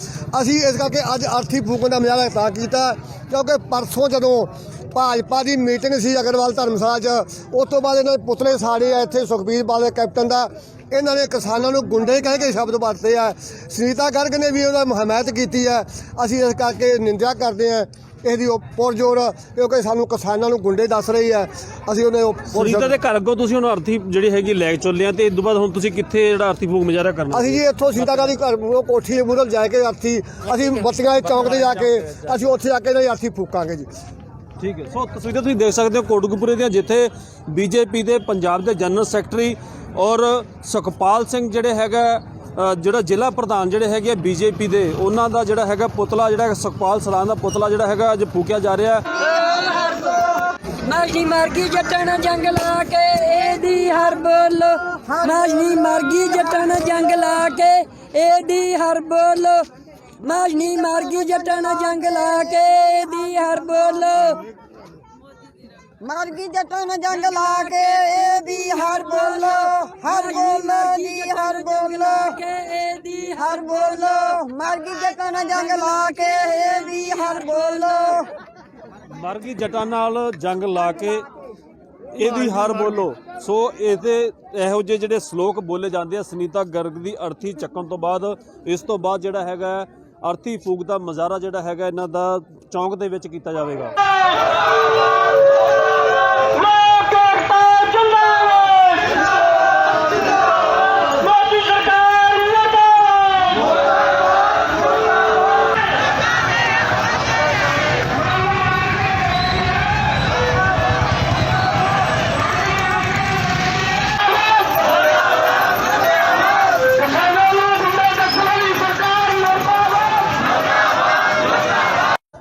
ਅਸੀਂ ਇਸ ਕਰਕੇ ਅੱਜ ਆਰਥੀ ਫੂਕਣ ਦਾ ਮੁਜ਼ਾਹਰਾ ਤਾਂ ਕੀਤਾ, ਕਿਉਂਕਿ ਪਰਸੋਂ ਜਦੋਂ ਭਾਜਪਾ ਦੀ ਮੀਟਿੰਗ ਸੀ ਅਗਰਵਾਲ ਧਰਮਸ਼ਾਲਾ 'ਚ। ਉਸ ਤੋਂ ਬਾਅਦ ਇਹਨਾਂ ਦੇ ਪੁਤਲੇ ਸਾੜੇ ਆ ਇੱਥੇ ਸੁਖਬੀਰ ਬਾਦਲ ਕੈਪਟਨ ਦਾ। ਇਹਨਾਂ ਨੇ ਕਿਸਾਨਾਂ ਨੂੰ ਗੁੰਡੇ ਕਹਿ ਕੇ ਸ਼ਬਦ ਵਰਤੇ ਆ। ਸੁਨੀਤਾ ਗਰਗ ਨੇ ਵੀ ਉਹਦਾ ਹਮਾਇਤ ਕੀਤੀ ਆ। ਅਸੀਂ ਇਸ ਕਰਕੇ ਨਿੰਦਿਆ ਕਰਦੇ ਆ। ਇਹਦੀ ਪੁਰਜੋਰ ਕਿਉਂਕਿ ਸਾਨੂੰ ਕਿਸਾਨਾਂ ਨੂੰ ਗੁੰਡੇ ਦੱਸ ਰਹੀ ਆ। ਅਸੀਂ ਉਹਨੇ ਸੁਨੀਤਾ ਦੇ ਘਰ ਅੱਗੋਂ ਤੁਸੀਂ ਹੁਣ ਆਰਤੀ ਜਿਹੜੀ ਹੈਗੀ ਲੈ ਕੇ ਚੱਲੇ ਆ ਤੇ ਇਸ ਤੋਂ ਬਾਅਦ ਹੁਣ ਤੁਸੀਂ ਕਿੱਥੇ ਜਿਹੜਾ ਆਰਤੀ ਫੂਕ ਮੁਜ਼ਾਹਰਾ ਕਰਨਾ? ਅਸੀਂ ਜੀ ਇੱਥੋਂ ਸਿੰਤਾਗਾਰੀ ਘਰ ਉਹ ਕੋਠੀ ਦੇ ਮੂਹਰੇ ਜਾ ਕੇ ਅਰਥੀ ਅਸੀਂ ਬੱਤੀਆਂ ਦੇ ਚੌਂਕ ਤੇ ਜਾ ਕੇ ਅਸੀਂ ਉੱਥੇ ਜਾ ਕੇ ਇਹਨਾਂ ਦੀ ਅਰਥੀ ਫੂਕਾਂਗੇ ਜੀ। ਠੀਕ ਹੈ। ਸੋ ਤਸਵੀਰਾਂ ਤੁਸੀਂ ਦੇਖ ਸਕਦੇ ਹੋ ਕੋਟਕਪੂਰੇ ਦੀਆਂ, ਜਿੱਥੇ ਬੀਜੇਪੀ ਦੇ ਪੰਜਾਬ ਦੇ ਜਨਰਲ ਸੈਕਟਰੀ ਔਰ ਸੁਖਪਾਲ ਸਿੰਘ ਜਿਹੜੇ ਹੈਗਾ ਜਿਹੜਾ ਜ਼ਿਲ੍ਹਾ ਪ੍ਰਧਾਨ ਜਿਹੜੇ ਹੈਗੇ ਬੀਜੇਪੀ ਦੇ, ਉਹਨਾਂ ਦਾ ਜਿਹੜਾ ਹੈਗਾ ਪੁਤਲਾ ਜਿਹੜਾ ਸੁਖਪਾਲ ਸਰਾਂ ਦਾ ਪੁਤਲਾ ਜਿਹੜਾ ਹੈਗਾ, ਅੱਜ ਫੂਕਿਆ ਜਾ ਰਿਹਾ। ਮਾਜਨੀ ਮਰਗੀ ਜੱਟਣ ਜੰਗ ਲਾ ਕੇ ਇਹਦੀ ਹਰ ਬੋਲ ਮਾਜਨੀ ਮਰਗੀ ਜੱਟਣ ਜੰਗ ਲਾ ਕੇ ਇਹਦੀ ਹਰ ਬੋਲ ਮਾਜਨੀ ਮਰਗੀ ਜੱਟਣ ਜੰਗ ਲਾ ਕੇ ਇਹਦੀ ਹਰ ਬੋਲ। ਮਰਗੀ ਜੱਟਾਂ ਨੇ ਜੰਗ ਲਾ ਕੇ ਇਹਦੀ ਹਰ ਬੋਲ। ਹਰ ਬੋਲ ਦੀ ਹਰ ਬੋਲ। ਕੇ ਇਹਦੀ ਹਰ ਬੋਲ ਮਰਗੀ ਜੱਟਾਂ ਨੇ ਜੰਗ ਲਾ ਕੇ ਇਹਦੀ ਹਰ ਬੋਲ। ਮਰਗੀ ਜਟਾਂ ਨਾਲ ਜੰਗ ਲਾ ਕੇ ਇਹਦੀ ਹਾਰ ਬੋਲੋ। ਸੋ ਇਹਦੇ ਇਹੋ ਜਿਹੇ ਜਿਹੜੇ ਸ਼ਲੋਕ ਬੋਲੇ ਜਾਂਦੇ ਆ ਸੁਨੀਤਾ ਗਰਗ ਦੀ ਅਰਥੀ ਚੱਕਣ ਤੋਂ ਬਾਅਦ ਇਸ ਤੋਂ ਬਾਅਦ ਜਿਹੜਾ ਹੈਗਾ ਅਰਥੀ ਫੂਕ ਦਾ ਮਜ਼ਾਰਾ ਜਿਹੜਾ ਹੈਗਾ ਇਹਨਾਂ ਦਾ ਚੌਂਕ ਦੇ ਵਿੱਚ ਕੀਤਾ ਜਾਵੇਗਾ।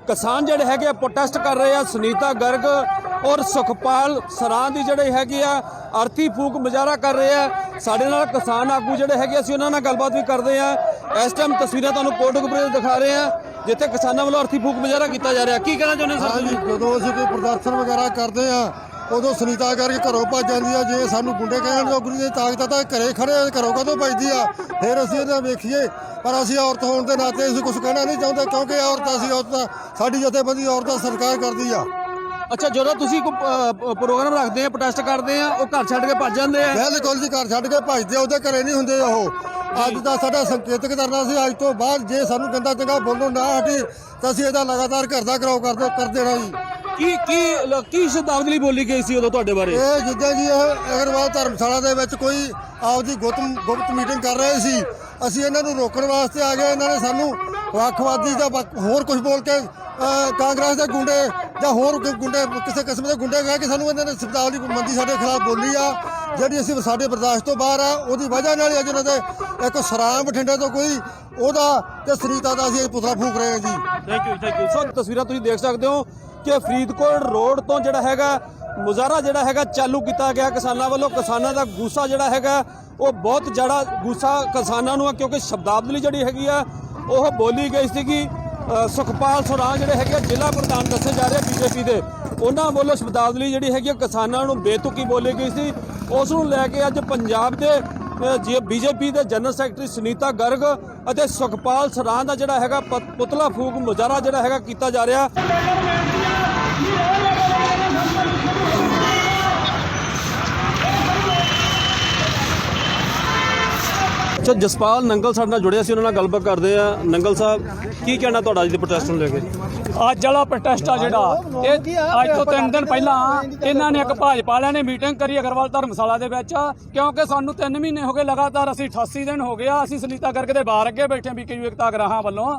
ਕਿਸਾਨ ਜਿਹੜੇ ਹੈਗੇ ਆ ਪ੍ਰੋਟੈਸਟ ਕਰ ਰਹੇ ਆ ਸੁਨੀਤਾ ਗਰਗ ਔਰ ਸੁਖਪਾਲ ਸਰਾਂ ਦੀ ਜਿਹੜੇ ਹੈਗੇ ਆ ਅਰਥੀ ਫੂਕ ਮੁਜ਼ਾਹਰਾ ਕਰ ਰਹੇ ਆ। ਸਾਡੇ ਨਾਲ ਕਿਸਾਨ ਆਗੂ ਜਿਹੜੇ ਹੈਗੇ ਅਸੀਂ ਉਹਨਾਂ ਨਾਲ ਗੱਲਬਾਤ ਵੀ ਕਰਦੇ ਆ। ਇਸ ਟਾਈਮ ਤਸਵੀਰਾਂ ਤੁਹਾਨੂੰ ਕੋਟਕਪੁਰੇ ਦਿਖਾ ਰਹੇ ਆ ਜਿੱਥੇ ਕਿਸਾਨਾਂ ਵੱਲੋਂ ਅਰਥੀ ਫੂਕ ਮੁਜ਼ਾਹਰਾ ਕੀਤਾ ਜਾ ਰਿਹਾ। ਕੀ ਕਹਿਣਾ ਚਾਹੁੰਦੇ ਸਰ ਹਾਂਜੀ ਜਦੋਂ ਅਸੀਂ ਕੋਈ ਪ੍ਰਦਰਸ਼ਨ ਵਗੈਰਾ ਕਰਦੇ ਆ ਉਦੋਂ ਸੁਨੀਤਾ ਕਰਕੇ ਘਰੋਂ ਭੱਜ ਜਾਂਦੀ ਆ ਜੇ ਸਾਨੂੰ ਗੁੰਡੇ ਕਹਿਣ ਜੋਗਰੀ ਦੀ ਤਾਕਤ ਤਾਂ ਘਰੇ ਖੜੇ ਆ, ਘਰੋਂ ਕਦੋਂ ਭੱਜਦੀ ਆ? ਫਿਰ ਅਸੀਂ ਇਹਦਾ ਵੇਖੀਏ। ਪਰ ਅਸੀਂ ਔਰਤ ਹੋਣ ਦੇ ਨਾਤੇ ਅਸੀਂ ਕੁਝ ਕਹਿਣਾ ਨਹੀਂ ਚਾਹੁੰਦੇ ਕਿਉਂਕਿ ਔਰਤ ਅਸੀਂ ਔਰਤ ਸਾਡੀ ਜਥੇਬੰਦੀ ਔਰਤਾਂ ਸਰਕਾਰ ਕਰਦੀ ਆ। ਅੱਛਾ ਜਦੋਂ ਤੁਸੀਂ ਕੋਈ ਪ- ਪ੍ਰੋਗਰਾਮ ਰੱਖਦੇ ਆ ਪ੍ਰੋਟੈਸਟ ਕਰਦੇ ਆ ਉਹ ਘਰ ਛੱਡ ਕੇ ਭੱਜ ਜਾਂਦੇ ਆ? ਬਿਲਕੁਲ ਜੀ ਘਰ ਛੱਡ ਕੇ ਭੱਜਦੇ ਆ, ਉਹਦੇ ਘਰੇ ਨਹੀਂ ਹੁੰਦੇ ਉਹ। ਅੱਜ ਦਾ ਸਾਡਾ ਸੰਕੇਤਕ ਕਰਨਾ ਸੀ ਅੱਜ ਤੋਂ ਬਾਅਦ ਜੇ ਸਾਨੂੰ ਗੰਦਾ ਚੰਗਾ ਬੋਲੋ ਨਾ ਹਟੀ ਤਾਂ ਅਸੀਂ ਇਹਦਾ ਲਗਾਤਾਰ ਘਰ ਦਾ ਕਰਾਓ ਕਰਦੇ ਕਰ ਦੇਣਾ ਜੀ। ਕੀ ਕੀ ਲ- ਕੀ ਸ਼ਬਦਾਵਲੀ ਬੋਲੀ ਗਈ ਸੀ ਉਦੋਂ ਤੁਹਾਡੇ ਬਾਰੇ? ਇਹ ਜਿੱਦਾਂ ਜੀ ਇਹ ਅਗਰਵਾਲ ਧਰਮਸ਼ਾਲਾ ਦੇ ਵਿੱਚ ਕੋਈ ਆਪਦੀ ਗੁਪਤ ਗੁਪਤ ਮੀਟਿੰਗ ਕਰ ਰਹੇ ਸੀ। ਅਸੀਂ ਇਹਨਾਂ ਨੂੰ ਰੋਕਣ ਵਾਸਤੇ ਆ ਗਏ। ਇਹਨਾਂ ਨੇ ਸਾਨੂੰ ਵੱਖਵਾਦੀ ਜਾਂ ਵੱਖ- ਹੋਰ ਕੁਝ ਬੋਲ ਕੇ ਅਹ, ਕਾਂਗਰਸ ਦੇ ਗੁੰਡੇ ਜਾਂ ਹੋਰ ਕੋਈ ਗੁੰਡੇ ਕਿਸੇ ਕਿਸਮ ਦੇ ਗੁੰਡੇ ਕਹਿ ਕੇ ਸਾਨੂੰ ਇਹਨਾਂ ਨੇ ਸ਼ਬਦਾਵਲੀ ਮੰਦੀ ਸਾਡੇ ਖਿਲਾਫ ਬੋਲੀ ਆ। ਜਿਹੜੀ ਅਸੀਂ ਸਾਡੇ ਬਰਦਾਸ਼ਤ ਤੋਂ ਬਾਹਰ ਆ ਉਹਦੀ ਵਜ੍ਹਾ ਨਾਲ ਹੀ ਅੱਜ ਉਹਨਾਂ ਦੇ ਇੱਕ ਸਰਾਮ ਬਠਿੰਡੇ ਤੋਂ ਕੋਈ ਉਹਦਾ ਤੇ ਸੁਨੀਤਾ ਦਾ ਅਸੀਂ ਪੁਤਲਾ ਫੂਕ ਰਹੇ ਹਾਂ ਜੀ। Thank you thank you so ਤਸਵੀਰਾਂ ਤੁਸੀਂ ਦੇਖ ਸਕਦੇ ਹੋ। ਕਿ ਫਰੀਦਕੋਟ ਰੋਡ ਤੋਂ ਜਿਹੜਾ ਹੈਗਾ ਮੁਜ਼ਾਹਰਾ ਜਿਹੜਾ ਹੈਗਾ ਚਾਲੂ ਕੀਤਾ ਗਿਆ ਕਿਸਾਨਾਂ ਵੱਲੋਂ। ਕਿਸਾਨਾਂ ਦਾ ਗੁੱਸਾ ਜਿਹੜਾ ਹੈਗਾ ਉਹ ਬਹੁਤ ਜ਼ਿਆਦਾ ਗੁੱਸਾ ਕਿਸਾਨਾਂ ਨੂੰ ਆ ਕਿਉਂਕਿ ਸ਼ਬਦਾਵਲੀ ਜਿਹੜੀ ਹੈਗੀ ਆ ਉਹ ਬੋਲੀ ਗਈ ਸੀਗੀ। ਸੁਖਪਾਲ ਸੁਰਾਜ ਜਿਹੜੇ ਹੈਗੇ ਆ, ਜ਼ਿਲ੍ਹਾ ਪ੍ਰਧਾਨ ਦੱਸੇ ਜਾ ਰਹੇ ਬੀਜੇਪੀ ਦੇ। ਉਹਨਾਂ ਵੱਲੋਂ ਸ਼ਬਦਾਵਲੀ ਜਿਹੜੀ ਹੈਗੀ ਆ, ਕਿਸਾਨਾਂ ਨੂੰ ਬੇਤੁਕੀ ਬੋਲੀ ਗਈ ਸੀ। ਉਸ ਨੂੰ ਲੈ ਕੇ ਅੱਜ ਪੰਜਾਬ ਦੇ ਅ, ਜੇ ਬੀਜੇਪੀ ਦੇ ਜਨਰਲ ਸੈਕਟਰੀ ਸੁਨੀਤਾ ਗਰਗ ਅਤੇ ਸੁਖਪਾਲ ਸਰਾਂ ਦਾ ਜਿਹੜਾ ਹੈਗਾ ਪ- ਪੁਤਲਾ ਫੂਕ ਮੁਜ਼ਾਹਰਾ ਜਿਹੜਾ ਹੈਗਾ ਕੀਤਾ ਜਾ ਰਿਹਾ। ਅੱਛਾ, ਜਸਪਾਲ ਨੰਗਲ ਸਾਡੇ ਨਾਲ ਜੁੜਿਆ ਸੀ, ਉਹਨਾਂ ਨਾਲ ਗੱਲਬਾਤ ਕਰਦੇ ਆ। ਨੰਗਲ ਸਾਹਿਬ, ਕੀ ਕਹਿਣਾ ਤੁਹਾਡਾ ਅੱਜ ਦੇ ਪ੍ਰੋਟੈਸਟ ਨੂੰ ਲੈ ਕੇ? ਅੱਜ ਵਾਲਾ ਪ੍ਰੋਟੈਸਟ ਆ ਜਿਹੜਾ, ਇਹ ਅੱਜ ਤੋਂ ਤਿੰਨ ਦਿਨ ਪਹਿਲਾਂ ਇਹਨਾਂ ਨੇ ਇੱਕ ਭਾਜਪਾ ਵਾਲਿਆਂ ਨੇ ਮੀਟਿੰਗ ਕਰੀ ਅਗਰਵਾਲ ਧਰਮਸ਼ਾਲਾ ਦੇ ਵਿੱਚ, ਕਿਉਂਕਿ ਸਾਨੂੰ 3 ਮਹੀਨੇ ਹੋ ਗਏ ਲਗਾਤਾਰ ਅਸੀਂ 88 ਦਿਨ ਹੋ ਗਿਆ, ਅਸੀਂ ਸੁਨੀਤਾ ਕਰਕੇ ਦੇ ਬਾਹਰ ਅੱਗੇ ਬੈਠੇ ਵੀ ਕਈ ਗਰਾਹਾਂ ਵੱਲੋਂ।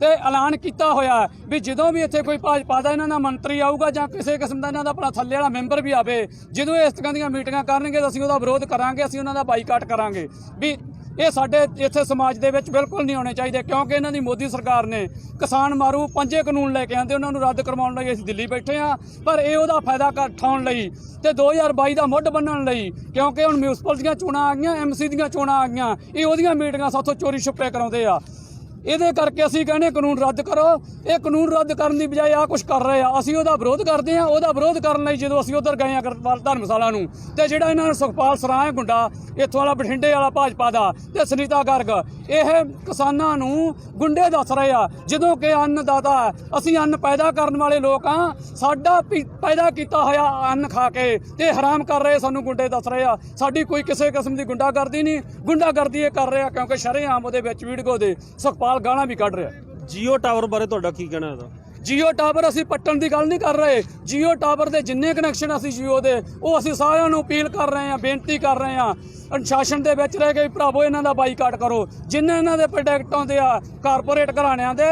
ਤੇ ਐਲਾਨ ਕੀਤਾ ਹੋਇਆ ਵੀ ਜਦੋਂ ਵੀ ਇੱਥੇ ਕੋਈ ਭਾਜਪਾ ਦਾ ਇਹਨਾਂ ਦਾ ਮੰਤਰੀ ਆਊਗਾ ਜਾਂ ਕਿਸੇ ਕਿਸਮ ਦਾ ਇਹਨਾਂ ਦਾ ਆਪਣਾ ਥੱਲੇ ਵਾਲਾ ਮੈਂਬਰ ਵੀ ਆਵੇ, ਜਦੋਂ ਇਸ ਤਰ੍ਹਾਂ ਦੀਆਂ ਮੀਟਿੰਗਾਂ ਕਰਨਗੇ ਤਾਂ ਅਸੀਂ ਉਹਦਾ ਵਿਰੋਧ ਕਰਾਂਗੇ, ਅਸੀਂ ਉਹਨਾਂ ਦਾ ਬਾਈਕਾਟ ਕਰਾਂਗੇ। ਵੀ ਇਹ ਸਾਡੇ ਇੱਥੇ ਸਮਾਜ ਦੇ ਵਿੱਚ ਬਿਲਕੁਲ ਨਹੀਂ ਹੋਣੇ ਚਾਹੀਦੇ, ਕਿਉਂਕਿ ਇਹਨਾਂ ਦੀ ਮੋਦੀ ਸਰਕਾਰ ਨੇ ਕਿਸਾਨ ਮਾਰੂ ਪੰਜੇ ਕਾਨੂੰਨ ਲੈ ਕੇ ਆਂਦੇ ਉਹਨਾਂ ਨੂੰ ਰੱਦ ਕਰਵਾਉਣ ਲਈ ਅਸੀਂ ਦਿੱਲੀ ਬੈਠੇ ਆ ਪਰ ਇਹ ਉਹਦਾ ਫਾਇਦਾ ਉਠਾਉਣ ਲਈ ਤੇ 2022 ਦਾ ਮੁੱਢ ਬੰਨਣ ਲਈ, ਕਿਉਂਕਿ ਹੁਣ ਮਿਊਨਿਸਪਲ ਦੀਆਂ ਚੋਣਾਂ ਆ ਗਈਆਂ ਐਮਸੀ ਦੀਆਂ ਚੋਣਾਂ ਆ ਗਈਆਂ, ਇਹ ਉਹਦੀਆਂ ਮੀਟਿੰਗਾਂ ਸਾਥੋਂ ਚੋਰੀ ਛੁਪੇ ਕਰਾਉਂਦੇ ਆ। ਇਹਦੇ ਕਰਕੇ ਅਸੀਂ ਕਹਿੰਦੇ ਕਾਨੂੰਨ ਰੱਦ ਕਰੋ। ਇਹ ਕਾਨੂੰਨ ਰੱਦ ਕਰਨ ਦੀ ਬਜਾਏ ਆ ਕੁਝ ਕਰ ਰਹੇ ਆ। ਅਸੀਂ ਉਹਦਾ ਵਿਰੋਧ ਕਰਦੇ ਆ। ਉਹਦਾ ਵਿਰੋਧ ਕਰਨ ਲਈ ਜਦੋਂ ਅਸੀਂ ਉਧਰ ਗਏ ਆ ਗਰਵਾਲ ਧਰਮਸ਼ਾਲਾ ਨੂੰ, ਤੇ ਜਿਹੜਾ ਇਹਨਾਂ ਨੂੰ ਸੁਖਪਾਲ ਸਰਾਂ ਗੁੰਡਾ, ਇੱਥੋਂ ਵਾਲਾ ਬਠਿੰਡੇ ਵਾਲਾ ਭਾਜਪਾ ਦਾ ਤੇ ਸੁਨੀਤਾ ਗਰਗ, ਇਹ ਕਿਸਾਨਾਂ ਨੂੰ ਗੁੰਡੇ ਦੱਸ ਰਹੇ ਆ। ਜਦੋਂ ਕਿ ਅੰਨਦਾਤਾ ਹੈ। ਅਸੀਂ ਅੰਨ ਪੈਦਾ ਕਰਨ ਵਾਲੇ ਲੋਕ ਆ। ਸਾਡਾ ਪੀ- ਪੈਦਾ ਕੀਤਾ ਹੋਇਆ ਅੰਨ ਖਾ ਕੇ ਤੇ ਹਰਾਮ ਕਰ ਰਹੇ ਸਾਨੂੰ ਗੁੰਡੇ ਦੱਸ ਰਹੇ ਆ। ਸਾਡੀ ਕੋਈ ਕਿਸੇ ਕਿਸਮ ਦੀ ਗੁੰਡਾਗਰਦੀ ਨਹੀਂ। ਗੁੰਡਾਗਰਦੀ ਇਹ ਕਰ ਰਹੇ ਆ ਕਿਉਂਕਿ ਸ਼ਰੇਆਮ ਉਹਦੇ ਵਿੱਚ ਵੀਡੀਓ ਦੇ ਸੁਖਪਾਲ ਗਾਲਾਂ ਵੀ ਕੱਢ ਰਿਹਾ। ਜੀਓ ਟਾਵਰ ਬਾਰੇ ਤੁਹਾਡਾ ਕੀ ਕਹਿਣਾ ਇਹਦਾ? ਜੀਓ ਟਾਵਰ ਅਸੀਂ ਪੱਟਣ ਦੀ ਗੱਲ ਨਹੀਂ ਕਰ ਰਹੇ। ਜੀਓ ਟਾਵਰ ਦੇ ਜਿੰਨੇ ਕਨੈਕਸ਼ਨ ਅਸੀਂ ਜੀਓ ਦੇ ਉਹ ਅਸੀਂ ਸਾਰਿਆਂ ਨੂੰ ਅਪੀਲ ਕਰ ਰਹੇ ਹਾਂ ਬੇਨਤੀ ਕਰ ਰਹੇ ਹਾਂ। ਅਨੁਸ਼ਾਸਨ ਦੇ ਵਿੱਚ ਰਹਿ ਕੇ ਭਰਾਵੋ ਇਹਨਾਂ ਦਾ ਬਾਈਕਾਟ ਕਰੋ। ਜਿੰਨੇ ਇਹਨਾਂ ਦੇ ਪ੍ਰੋਡਕਟ ਆਉਂਦੇ ਆ ਕਾਰਪੋਰੇਟ ਘਰਾਣਿਆਂ ਦੇ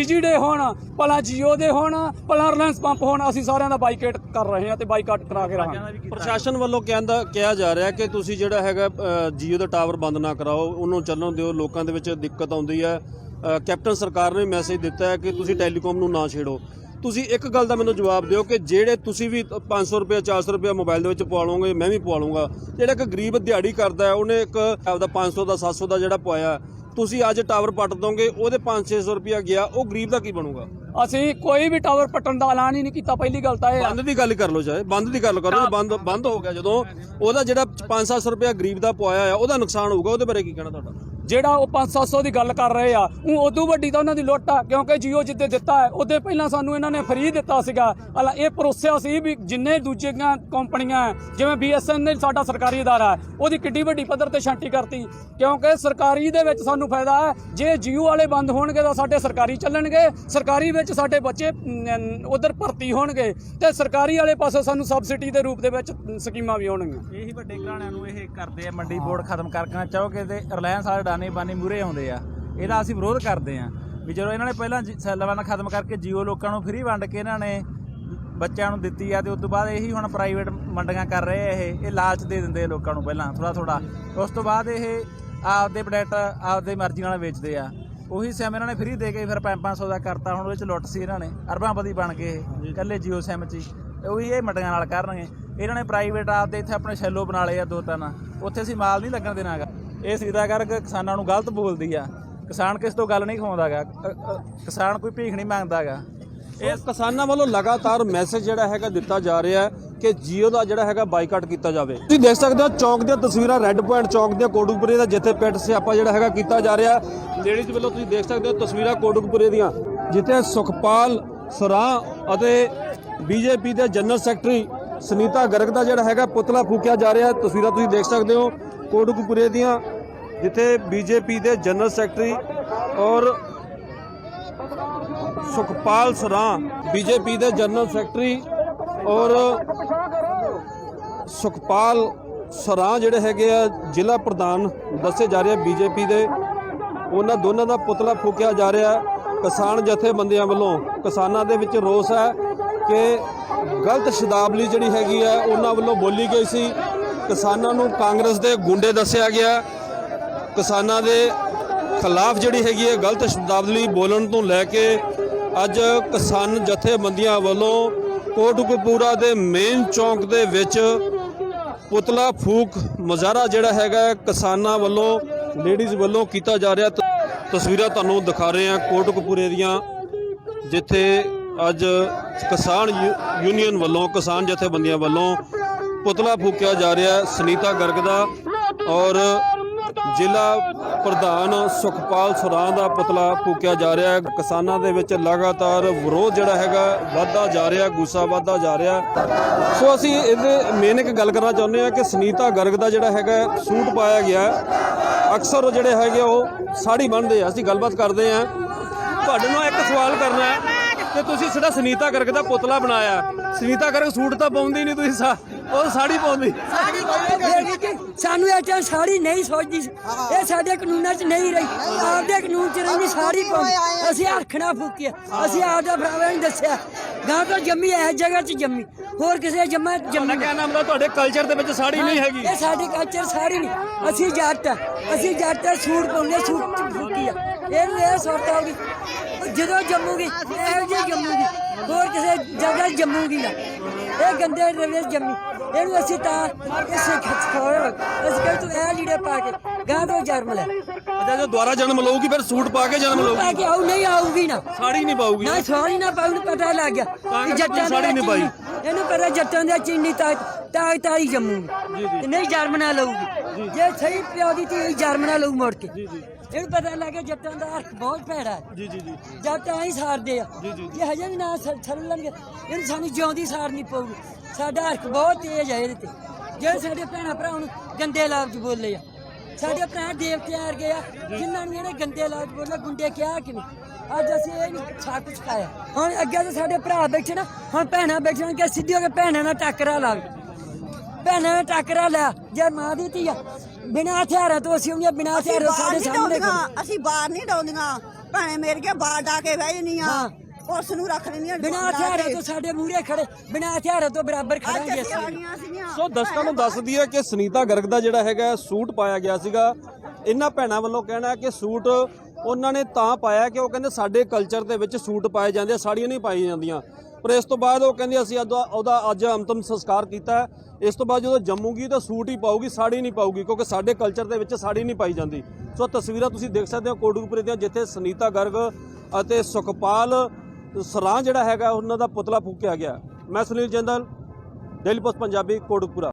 ਈਜੀ ਡੇ ਹੋਣ ਭਲਾ ਜੀਓ ਦੇ ਹੋਣ ਭਲਾ ਰਿਲਾਇੰਸ ਪੰਪ ਹੋਣ ਅਸੀਂ ਸਾਰਿਆਂ ਦਾ ਬਾਈਕਾਟ ਕਰ ਰਹੇ ਹਾਂ ਤੇ ਬਾਈਕਾਟ ਕਰਾ ਕੇ ਰਹਾਂਗੇ। ਪ੍ਰਸ਼ਾਸਨ ਵੱਲੋਂ ਕਹਿੰਦਾ ਕਿਹਾ ਜਾ ਰਿਹਾ ਕਿ ਤੁਸੀਂ ਜਿਹੜਾ ਹੈਗਾ ਜੀਓ ਦਾ ਟਾਵਰ ਬੰਦ ਨਾ ਕਰਾਓ ਉਹਨੂੰ ਚੱਲਣ ਦਿਓ ਲੋਕਾਂ ਦੇ ਵਿੱਚ ਦਿੱਕਤ ਆਉਂਦੀ ਹੈ। ਕੈਪਟਨ ਸਰਕਾਰ ਨੇ ਮੈਸੇਜ ਦਿੱਤਾ ਹੈ ਕਿ ਤੁਸੀਂ ਟੈਲੀਕਾਮ ਨੂੰ ਨਾ ਛੇੜੋ। ਤੁਸੀਂ ਇੱਕ ਗੱਲ ਦਾ ਮੈਨੂੰ ਜਵਾਬ ਦਿਓ ਕਿ ਜਿਹੜੇ ਤੁਸੀਂ ਵੀ 500 ਰੁਪਏ 400 ਰੁਪਏ ਮੋਬਾਈਲ ਦੇ ਵਿੱਚ ਪਵਾ ਲਓਗੇ ਮੈਂ ਵੀ ਪਵਾ ਲੂੰਗਾ ਜਿਹੜਾ ਇੱਕ ਗਰੀਬ ਦਿਹਾੜੀ ਕਰਦਾ ਹੈ ਉਹਨੇ ਇੱਕ ਆਪਦਾ 500 ਦਾ 700 ਦਾ ਜਿਹੜਾ ਪਵਾਇਆ ਤੁਸੀਂ ਅੱਜ ਟਾਵਰ ਪੱਟ ਦੋਗੇ ਉਹਦੇ 5-600 ਰੁਪਇਆ ਗਿਆ ਉਹ ਗਰੀਬ ਦਾ ਕੀ ਬਣੂਗਾ? ਅਸੀਂ ਕੋਈ ਵੀ ਟਾਵਰ ਪੱਟਣ ਦਾ ਐਲਾਨ ਹੀ ਨਹੀਂ ਕੀਤਾ ਪਹਿਲੀ ਗੱਲ ਤਾਂ ਇਹ ਬੰਦ ਦੀ ਗੱਲ ਕਰ ਲਓ ਚਾਹੇ ਬੰਦ ਦੀ ਗੱਲ ਕਰੋ ਬੰਦ ਬੰਦ ਹੋ ਗਿਆ ਜਦੋਂ ਉਹਦਾ ਜਿਹੜਾ 5-700 ਰੁਪਇਆ ਗਰੀਬ ਦਾ ਪਵਾਇਆ ਆ ਉਹਦਾ ਨੁਕਸਾਨ ਹੋਊਗਾ ਉਹਦੇ ਬਾਰੇ ਕੀ ਕਹਿਣਾ ਤੁਹਾਡਾ? ਜਿਹੜਾ ਉਹ 5-700 ਦੀ ਗੱਲ ਕਰ ਰਹੇ ਆ ਉਹ ਉਦੋਂ ਵੱਡੀ ਤਾਂ ਉਹਨਾਂ ਦੀ ਲੁੱਟ ਆ ਕਿਉਂਕਿ ਜੀਓ ਜਿੱਦੇ ਦਿੱਤਾ ਹੈ ਉਹਦੇ ਪਹਿਲਾਂ ਸਾਨੂੰ ਇਹਨਾਂ ਨੇ ਫਰੀ ਦਿੱਤਾ ਸੀਗਾ। ਹਲਾ ਇਹ ਪਰੋਸਿਆ ਸੀ ਵੀ ਜਿੰਨੇ ਦੂਜੀਆਂ ਕੰਪਨੀਆਂ ਹੈ, ਜਿਵੇਂ BSNL ਸਾਡਾ ਸਰਕਾਰੀ ਅਦਾਰਾ ਹੈ ਉਹਦੀ ਕਿੱਡੀ ਵੱਡੀ ਪੱਧਰ ਤੇ ਛਾਂਟੀ ਕਰਤੀ। ਕਿਉਂਕਿ ਸਰਕਾਰੀ ਦੇ ਵਿੱਚ ਸਾਨੂੰ ਫਾਇਦਾ ਹੈ ਜੇ ਜੀਓ ਵਾਲੇ ਬੰਦ ਹੋਣਗੇ ਤਾਂ ਸਾਡੇ ਸਰਕਾਰੀ ਚੱਲਣਗੇ ਸਰਕਾਰੀ ਵਿੱਚ ਸਾਡੇ ਬੱਚੇ ਉਧਰ ਭਰਤੀ ਹੋਣਗੇ ਤੇ ਸਰਕਾਰੀ ਵਾਲੇ ਪਾਸੇ ਸਾਨੂੰ ਸਬਸਿਡੀ ਦੇ ਰੂਪ ਦੇ ਵਿੱਚ ਸਕੀਮਾਂ ਵੀ ਆਉਣਗੀਆਂ। ਇਹੀ ਵੱਡੇ ਘਰਾਣਿਆਂ ਨੂੰ ਇਹ ਕਰਦੇ ਆ ਮੰਡੀ ਬੋਰਡ ਖਤਮ ਕਰਨਾ ਚਾਹੋਗੇ ਤੇ ਰਿਲਾਇੰਸ ਵਾਲੇ ਡਾਨੇ ਬਾਨੀ ਮੂਰੇ ਆਉਂਦੇ ਆ। ਇਹਦਾ ਅਸੀਂ ਵਿਰੋਧ ਕਰਦੇ ਆ। ਵੀ ਜਦੋਂ ਇਹਨਾਂ ਨੇ ਪਹਿਲਾਂ ਸੈੱਲ ਵੰਡ ਖਤਮ ਕਰਕੇ ਜੀਓ ਲੋਕਾਂ ਨੂੰ ਫ੍ਰੀ ਵੰਡ ਕੇ ਇਹਨਾਂ ਨੇ ਬੱਚਿਆਂ ਨੂੰ ਦਿੱਤੀ ਆ ਤੇ ਉਸ ਤੋਂ ਬਾਅਦ ਇਹੀ ਹੁਣ ਪ੍ਰਾਈਵੇਟ ਮੰਡੀਆਂ ਕਰ ਰਹੇ ਆ ਇਹ। ਇਹ ਲਾਲਚ ਦੇ ਦਿੰਦੇ ਲੋਕਾਂ ਨੂੰ ਪਹਿਲਾਂ ਥੋੜਾ ਥੋੜਾ ਉਸ ਤੋਂ ਬਾਅਦ ਇਹ ਆਪਦੇ ਪ੍ਰੋਡਕਟ ਆਪਦੇ ਮਰਜ਼ੀ ਨਾਲ ਵੇਚਦੇ ਆ। ਉਹੀ ਸਿਮ ਇਹਨਾਂ ਨੇ ਫ੍ਰੀ ਦੇ ਕੇ ਫਿਰ 5-500 ਦਾ ਕਰਤਾ, ਹੁਣ ਉਹਦੇ ਚ ਲੁੱਟ ਸੀ ਇਹਨਾਂ ਨੇ। ਅਰਬਾਂਪਤੀ ਬਣ ਗਏ ਇਹ, ਇਕੱਲੇ ਜੀਓ ਸਿਮ ਚ ਹੀ। ਉਹੀ ਇਹ ਮੰਡੀਆਂ ਨਾਲ ਕਰਨਗੇ। ਇਹਨਾਂ ਨੇ ਪ੍ਰਾਈਵੇਟ ਆਪਦੇ ਇੱਥੇ ਆਪਣੇ ਸ਼ੈਲੋ ਬਣਾ ਲਏ ਆ ਦੋ ਤਿੰਨ। ਉੱਥੇ ਅਸੀਂ ਮਾਲ ਨਹੀਂ ਲੱਗਣ ਦੇਣਾਗਾ। ਇਹ ਸਿੱਧਾ ਕਰਕੇ ਕਿਸਾਨਾਂ ਨੂੰ ਗਲਤ ਬੋਲਦੀ ਆ। ਕਿਸਾਨ ਕਿਸ ਤੋਂ ਗੱਲ ਨਹੀਂ ਖਵਾਉਂਦਾਗਾ। ਕਿਸਾਨ ਕੋਈ ਭੀਖ ਨਹੀਂ ਮੰਗਦਾਗਾ। ਇਹ ਕਿਸਾਨਾਂ ਵੱਲੋਂ ਲਗਾਤਾਰ ਮੈਸੇਜ ਜਿਹੜਾ ਹੈਗਾ ਦਿੱਤਾ ਜਾ ਰਿਹਾ ਹੈ ਕਿ ਜੀਓ ਦਾ ਜਿਹੜਾ ਹੈਗਾ ਬਾਈਕਾਟ ਕੀਤਾ ਜਾਵੇ। ਤੁਸੀਂ ਦੇਖ ਸਕਦੇ ਹੋ ਚੌਂਕ ਦੀਆਂ ਤਸਵੀਰਾਂ ਰੈੱਡ ਪੁਆਇੰਟ ਚੌਂਕ ਦੀਆਂ, ਕੋਟਕਪੁਰੇ ਦਾ ਜਿੱਥੇ ਪਿੰਡ ਸਿਆਪਾ ਜਿਹੜਾ ਹੈਗਾ ਕੀਤਾ ਜਾ ਰਿਹਾ। ਲੇਡੀਜ਼ ਵੱਲੋਂ ਤੁਸੀਂ ਦੇਖ ਸਕਦੇ ਹੋ ਤਸਵੀਰਾਂ ਕੋਟਕਪੁਰੇ ਦੀਆਂ। ਜਿੱਥੇ ਸੁਖਪਾਲ ਸਰਾਂ ਅਤੇ ਬੀਜੇਪੀ ਦੇ ਜਨਰਲ ਸੈਕਟਰੀ ਸੁਨੀਤਾ ਗਰਗ ਦਾ ਜਿਹੜਾ ਹੈਗਾ ਪੁਤਲਾ ਫੂਕਿਆ ਜਾ ਰਿਹਾ ਤਸਵੀਰਾਂ ਤੁਸੀਂ ਦੇਖ ਸਕਦੇ ਹੋ ਕੋਟਕਪੁਰੇ ਦੀਆਂ। ਜਿੱਥੇ ਬੀਜੇਪੀ ਦੇ ਜਨਰਲ ਸੈਕਟਰੀ ਔਰ ਸੁਖਪਾਲ ਸਰਾਂ ਬੀਜੇਪੀ ਦੇ ਜਨਰਲ ਸੈਕਟਰੀ ਔਰ ਸੁਖਪਾਲ ਸਰਾਂ ਜਿਹੜੇ ਹੈਗੇ ਆ, ਜ਼ਿਲ੍ਹਾ ਪ੍ਰਧਾਨ ਦੱਸੇ ਜਾ ਰਹੇ ਆ ਬੀਜੇਪੀ ਦੇ। ਉਹਨਾਂ ਦੋਨਾਂ ਦਾ ਪੁਤਲਾ ਫੂਕਿਆ ਜਾ ਰਿਹਾ ਕਿਸਾਨ ਜਥੇਬੰਦੀਆਂ ਵੱਲੋਂ। ਕਿਸਾਨਾਂ ਦੇ ਵਿੱਚ ਰੋਸ ਹੈ ਕਿ ਗਲਤ ਸ਼ਬਦਾਵਲੀ ਜਿਹੜੀ ਹੈਗੀ ਆ ਉਹਨਾਂ ਵੱਲੋਂ ਬੋਲੀ ਗਈ ਸੀ। ਕਿਸਾਨਾਂ ਨੂੰ ਕਾਂਗਰਸ ਦੇ ਗੁੰਡੇ ਦੱਸਿਆ ਗਿਆ। ਕਿਸਾਨਾਂ ਦੇ ਖਿਲਾਫ ਜਿਹੜੀ ਹੈਗੀ ਹੈ ਗਲਤ ਸ਼ਬਦਾਵਲੀ ਬੋਲਣ ਤੋਂ ਲੈ ਕੇ ਅੱਜ ਕਿਸਾਨ ਜਥੇਬੰਦੀਆਂ ਵੱਲੋਂ ਕੋਟਕਪੂਰਾ ਦੇ ਮੇਨ ਚੌਂਕ ਦੇ ਵਿੱਚ ਪੁਤਲਾ ਫੂਕ ਮੁਜ਼ਾਹਰਾ ਜਿਹੜਾ ਹੈਗਾ ਕਿਸਾਨਾਂ ਵੱਲੋਂ ਲੇਡੀਜ਼ ਵੱਲੋਂ ਕੀਤਾ ਜਾ ਰਿਹਾ। ਤਸਵੀਰਾਂ ਤੁਹਾਨੂੰ ਦਿਖਾ ਰਹੇ ਹਾਂ ਕੋਟਕਪੂਰੇ ਦੀਆਂ, ਜਿੱਥੇ ਅੱਜ ਕਿਸਾਨ ਯੂ- ਯੂਨੀਅਨ ਵੱਲੋਂ, ਕਿਸਾਨ ਜਥੇਬੰਦੀਆਂ ਵੱਲੋਂ ਪੁਤਲਾ ਫੂਕਿਆ ਜਾ ਰਿਹਾ ਸੁਨੀਤਾ ਗਰਗ ਦਾ ਔਰ ਜ਼ਿਲ੍ਹਾ ਪ੍ਰਧਾਨ ਸੁਖਪਾਲ ਸੁਰਾਂ ਦਾ ਪੁਤਲਾ ਫੂਕਿਆ ਜਾ ਰਿਹਾ ਹੈ। ਕਿਸਾਨਾਂ ਦੇ ਵਿੱਚ ਲਗਾਤਾਰ ਵਿਰੋਧ ਜਿਹੜਾ ਹੈਗਾ ਵੱਧਦਾ ਜਾ ਰਿਹਾ, ਗੁੱਸਾ ਵੱਧਦਾ ਜਾ ਰਿਹਾ। ਸੋ ਅਸੀਂ ਇਹਦੇ ਮੇਨ ਇੱਕ ਗੱਲ ਕਰਨਾ ਚਾਹੁੰਦੇ ਹਾਂ ਕਿ ਸੁਨੀਤਾ ਗਰਗ ਦਾ ਜਿਹੜਾ ਹੈਗਾ ਸੂਟ ਪਾਇਆ ਗਿਆ ਅਕਸਰ ਉਹ ਜਿਹੜੇ ਹੈਗੇ ਉਹ ਸਾੜੀ ਬੰਨ੍ਹਦੇ ਆ। ਅਸੀਂ ਗੱਲਬਾਤ ਕਰਦੇ ਹਾਂ। ਤੁਹਾਡੇ ਨਾਲ ਇੱਕ ਸਵਾਲ ਕਰਨਾ ਹੈ ਕਿ ਤੁਸੀਂ ਸਿੱਧਾ ਸੁਨੀਤਾ ਗਰਗ ਦਾ ਪੁਤਲਾ ਬਣਾਇਆ। ਸੁਨੀਤਾ ਗਰਗ ਸੂਟ ਤਾਂ ਪਾਉਂਦੀ ਨਹੀਂ ਤੁਸੀਂ ਸਾ- ਉਹ ਸਾੜੀ ਪਾਉਂਦੀ। ਦੇਗੀ ਕਿ ਸਾਨੂੰ ਇਹ ਚਾਹ ਸਾੜੀ ਨਹੀਂ ਸੋਚਦੀ ਸੀ। ਇਹ ਸਾਡੇ ਕਾਨੂੰਨਾਂ 'ਚ ਨਹੀਂ ਰਹੀ। ਆਪਦੇ ਕਾਨੂੰਨ 'ਚ ਰਹਿੰਦੀ ਸਾੜੀ ਪਾਉਂਦੀ। ਅਸੀਂ ਹਰਖਣਾ ਫੂਕਿਆ। ਅਸੀਂ ਆਪਦਾ ਭਰਾਵਾਂ ਨੂੰ ਦੱਸਿਆ। ਗਾਂ ਤੋਂ ਜੰਮੀ ਇਸ ਜਗ੍ਹਾ 'ਚ ਜੰਮੀ। ਹੋਰ ਕਿਸੇ ਜੰਮਾ ਜੰਮੀ ਕਹਿਣ ਦਾ? ਮਤਲਬ ਤੁਹਾਡੇ ਕਲਚਰ ਦੇ ਵਿੱਚ ਸਾੜੀ ਨਹੀਂ ਹੈਗੀ। ਇਹ ਸਾਡੀ ਕਲਚਰ ਸਾੜੀ ਨਹੀਂ। ਅਸੀਂ ਜੱਟ ਆ। ਅਸੀਂ ਜੱਟ ਆ, ਸੂਟ ਪਾਉਂਦੇ ਸੂਟ 'ਚ ਫੂਕੀ ਆ। ਇਹਨੂੰ ਇਹ ਸੁਰਤ ਆਉਗੀ ਜਦੋਂ ਜੰਮੂਗੀ ਇਹੋ ਜਿਹੀ ਜੰਮੂਗੀ। ਹੋਰ ਕਿਸੇ ਜਗ੍ਹਾ 'ਚ ਜੰਮੂਗੀ ਨਾ। ਇਹ ਗੰਦੇ ਰਵੇ ਜੰਮੀ। ਇਹਨੂੰ ਅਸੀਂ ਤਾਂ ਇਸੇ ਖੋਰ ਅਸੀਂ ਕਹਿੰਦੇ ਤੂੰ ਇਹ ਲੀੜੇ ਪਾ ਕੇ ਗਾਂ ਤੋਂ ਜਨਮ ਲੈ। ਅੱਛਾ ਜਦੋਂ ਦੁਬਾਰਾ ਜਨਮ ਲਊਗੀ ਫਿਰ ਸੂਟ ਪਾ ਕੇ ਜਨਮ ਪਾ ਲਊਗੀ ਕੇ ਆਉ ਨਹੀਂ ਆਊਗੀ ਨਾ। ਸਾੜੀ ਨਹੀਂ ਪਾਊਗੀ। ਨਾ ਸਾੜੀ ਨਾ ਪਾਉਣ ਨੂੰ ਪਤਾ ਲੱਗ ਗਿਆ। ਤਾਂ ਕਿ ਜੱਟਾਂ ਸਾੜੀ ਨਹੀਂ ਪਾਈ। ਇਹਨੂੰ ਪਤਾ ਜੱਟਾਂ ਦੀ ਚੀਨੀ ਤਾਂ ਤਾਂ ਤਾਰੀ ਜੰਮੂ। ਤੇ ਨਹੀਂ ਜਰਮਨਾ ਲਊਗੀ। ਜੇ। ਸਹੀ ਪਿਓ ਦੀ ਧੀ ਜਰਮਨਾ ਲਊ ਮੁੜ ਕੇ। ਇਹਨੂੰ ਪਤਾ ਲੱਗ ਗਿਆ ਜੱਟਾਂ ਦਾ ਹਰਕ ਬਹੁਤ ਭੈੜਾ ਹੈ। ਜੀ ਜੀ ਜੀ। ਜੱਟ ਐਂ ਹੀ ਸਾਰਦੇ ਆ। ਜੇ ਹਜੇ ਵੀ ਨਾ ਛੱਲਣਗੇ ਇਹਨੂੰ ਸਾਨੂੰ ਜਿਉਂਦੀ ਸਾਰਨੀ ਪਊਗੀ। ਸਾਡਾ ਹਰਕ ਬਹੁਤ ਤੇਜ਼ ਹੈ ਇਹਦੇ ਤੇ। ਜੇ ਸਾਡੇ ਭੈਣਾਂ ਭਰਾਵਾਂ ਨੂੰ ਗੰਦੇ ਲਫ਼ਜ਼ ਬੋਲੇ ਆ। ਸਾਡੇ ਭਰਾ ਦੇਵਤੇ ਆ ਗਏ ਆ ਜਿਨ੍ਹਾਂ ਨੂੰ ਇਹਨੇ ਗੰਦੇ ਲਫ਼ਜ਼ ਬੋਲੇ ਗੁੰਡੇ ਕਿਹਾ ਕਿ ਨਹੀਂ ਅੱਜ ਅਸੀਂ ਇਹ ਨਹੀਂ ਛੱਕ ਚੁਕਾਇਆ ਹੁਣ ਅੱਗੇ ਤਾਂ ਸਾਡੇ ਭਰਾ ਬੈਠੇ ਨਾ ਹੁਣ ਭੈਣਾਂ ਬੈਠਣ ਕਿ ਸਿੱਧੀ ਹੋ ਕੇ ਭੈਣਾਂ ਨਾਲ ਟੱਕਰਾ ਲੱਗ ਭੈਣਾਂ ਨਾਲ ਟੱਕਰਾ ਲਿਆ ਜੇ ਮਾਂ ਦੀ ਧੀ ਆ ਬਿਨਾਂ ਹਥਿਆਰਾਂ ਤੋਂ ਅਸੀਂ ਉਹਨੀਆਂ ਬਿਨਾਂ ਹਥਿਆਰਾਂ ਸਾਡੇ ਸਾਹਮਣੇ ਅਸੀਂ ਬਾਹਰ ਨਹੀਂ ਡਾਉਂਦੀਆਂ। ਭੈਣੇ ਮੇਰੀਆਂ ਬਾਹਰ ਡਾ ਕੇ ਬਹਿ ਜੰਨੀਆਂ। ਪੁਲਿਸ ਨੂੰ ਰੱਖ ਲੈਂਦੀਆਂ ਬਿਨਾਂ ਡਰਾ ਹਥਿਆਰਾਂ। ਤੋਂ ਸਾਡੇ ਮੂਹਰੇ ਖੜੇ ਬਿਨਾਂ ਹਥਿਆਰਾਂ ਤੋਂ ਬਰਾਬਰ ਖੜਾਂਗੇ ਅਸੀਂ ਆ ਸੋ ਦਰਸ਼ਕਾਂ ਨੂੰ ਦੱਸ ਦਈਏ ਕਿ ਸੁਨੀਤਾ ਗਰਗ ਦਾ ਜਿਹੜਾ ਹੈਗਾ ਸੂਟ ਪਾਇਆ ਗਿਆ ਸੀਗਾ ਇਹਨਾਂ ਭੈਣਾਂ ਵੱਲੋਂ ਕਹਿਣਾ ਹੈ ਕਿ ਸੂਟ ਉਹਨਾਂ ਨੇ ਤਾਂ ਪਾਇਆ ਕਿ ਉਹ ਕਹਿੰਦੇ ਸਾਡੇ ਕਲਚਰ ਦੇ ਵਿੱਚ ਸੂਟ ਪਾਏ ਜਾਂਦੇ ਆ ਸਾੜੀਆਂ ਨਹੀਂ ਪਾਈਆਂ ਜਾਂਦੀਆਂ ਪਰ ਇਸ ਤੋਂ ਬਾਅਦ ਉਹ ਕਹਿੰਦੇ ਅਸੀਂ ਉਹਦਾ ਉਹਦਾ ਅੱਜ ਅੰਤਮ ਸੰਸਕਾਰ ਕੀਤਾ ਹੈ। ਇਸ ਤੋਂ ਬਾਅਦ ਜਦੋਂ ਜੰਮੂਗੀ ਤਾਂ ਸੂਟ ਹੀ ਪਾਊਗੀ ਸਾੜੀ ਨਹੀਂ ਪਾਊਗੀ ਕਿਉਂਕਿ ਸਾਡੇ ਕਲਚਰ ਦੇ ਵਿੱਚ ਸਾੜੀ ਨਹੀਂ ਪਾਈ ਜਾਂਦੀ ਸੋ ਤਸਵੀਰਾਂ ਤੁਸੀਂ ਦੇਖ ਸਕਦੇ ਹੋ ਕੋਟਕਪੁਰੇ ਦੀਆਂ ਜਿੱਥੇ ਸੁਨੀਤਾ ਗਰਗ ਅਤੇ ਸੁਖਪਾਲ ਸਰਾਂ ਜਿਹੜਾ ਹੈਗਾ, ਉਹਨਾਂ ਦਾ ਪੁਤਲਾ ਫੂਕਿਆ ਗਿਆ। ਮੈਂ ਸੁਨੀਲ ਜਿੰਦਲ, ਡੇਲੀ ਪੋਸਟ ਪੰਜਾਬੀ, ਕੋਟਕਪੁਰਾ।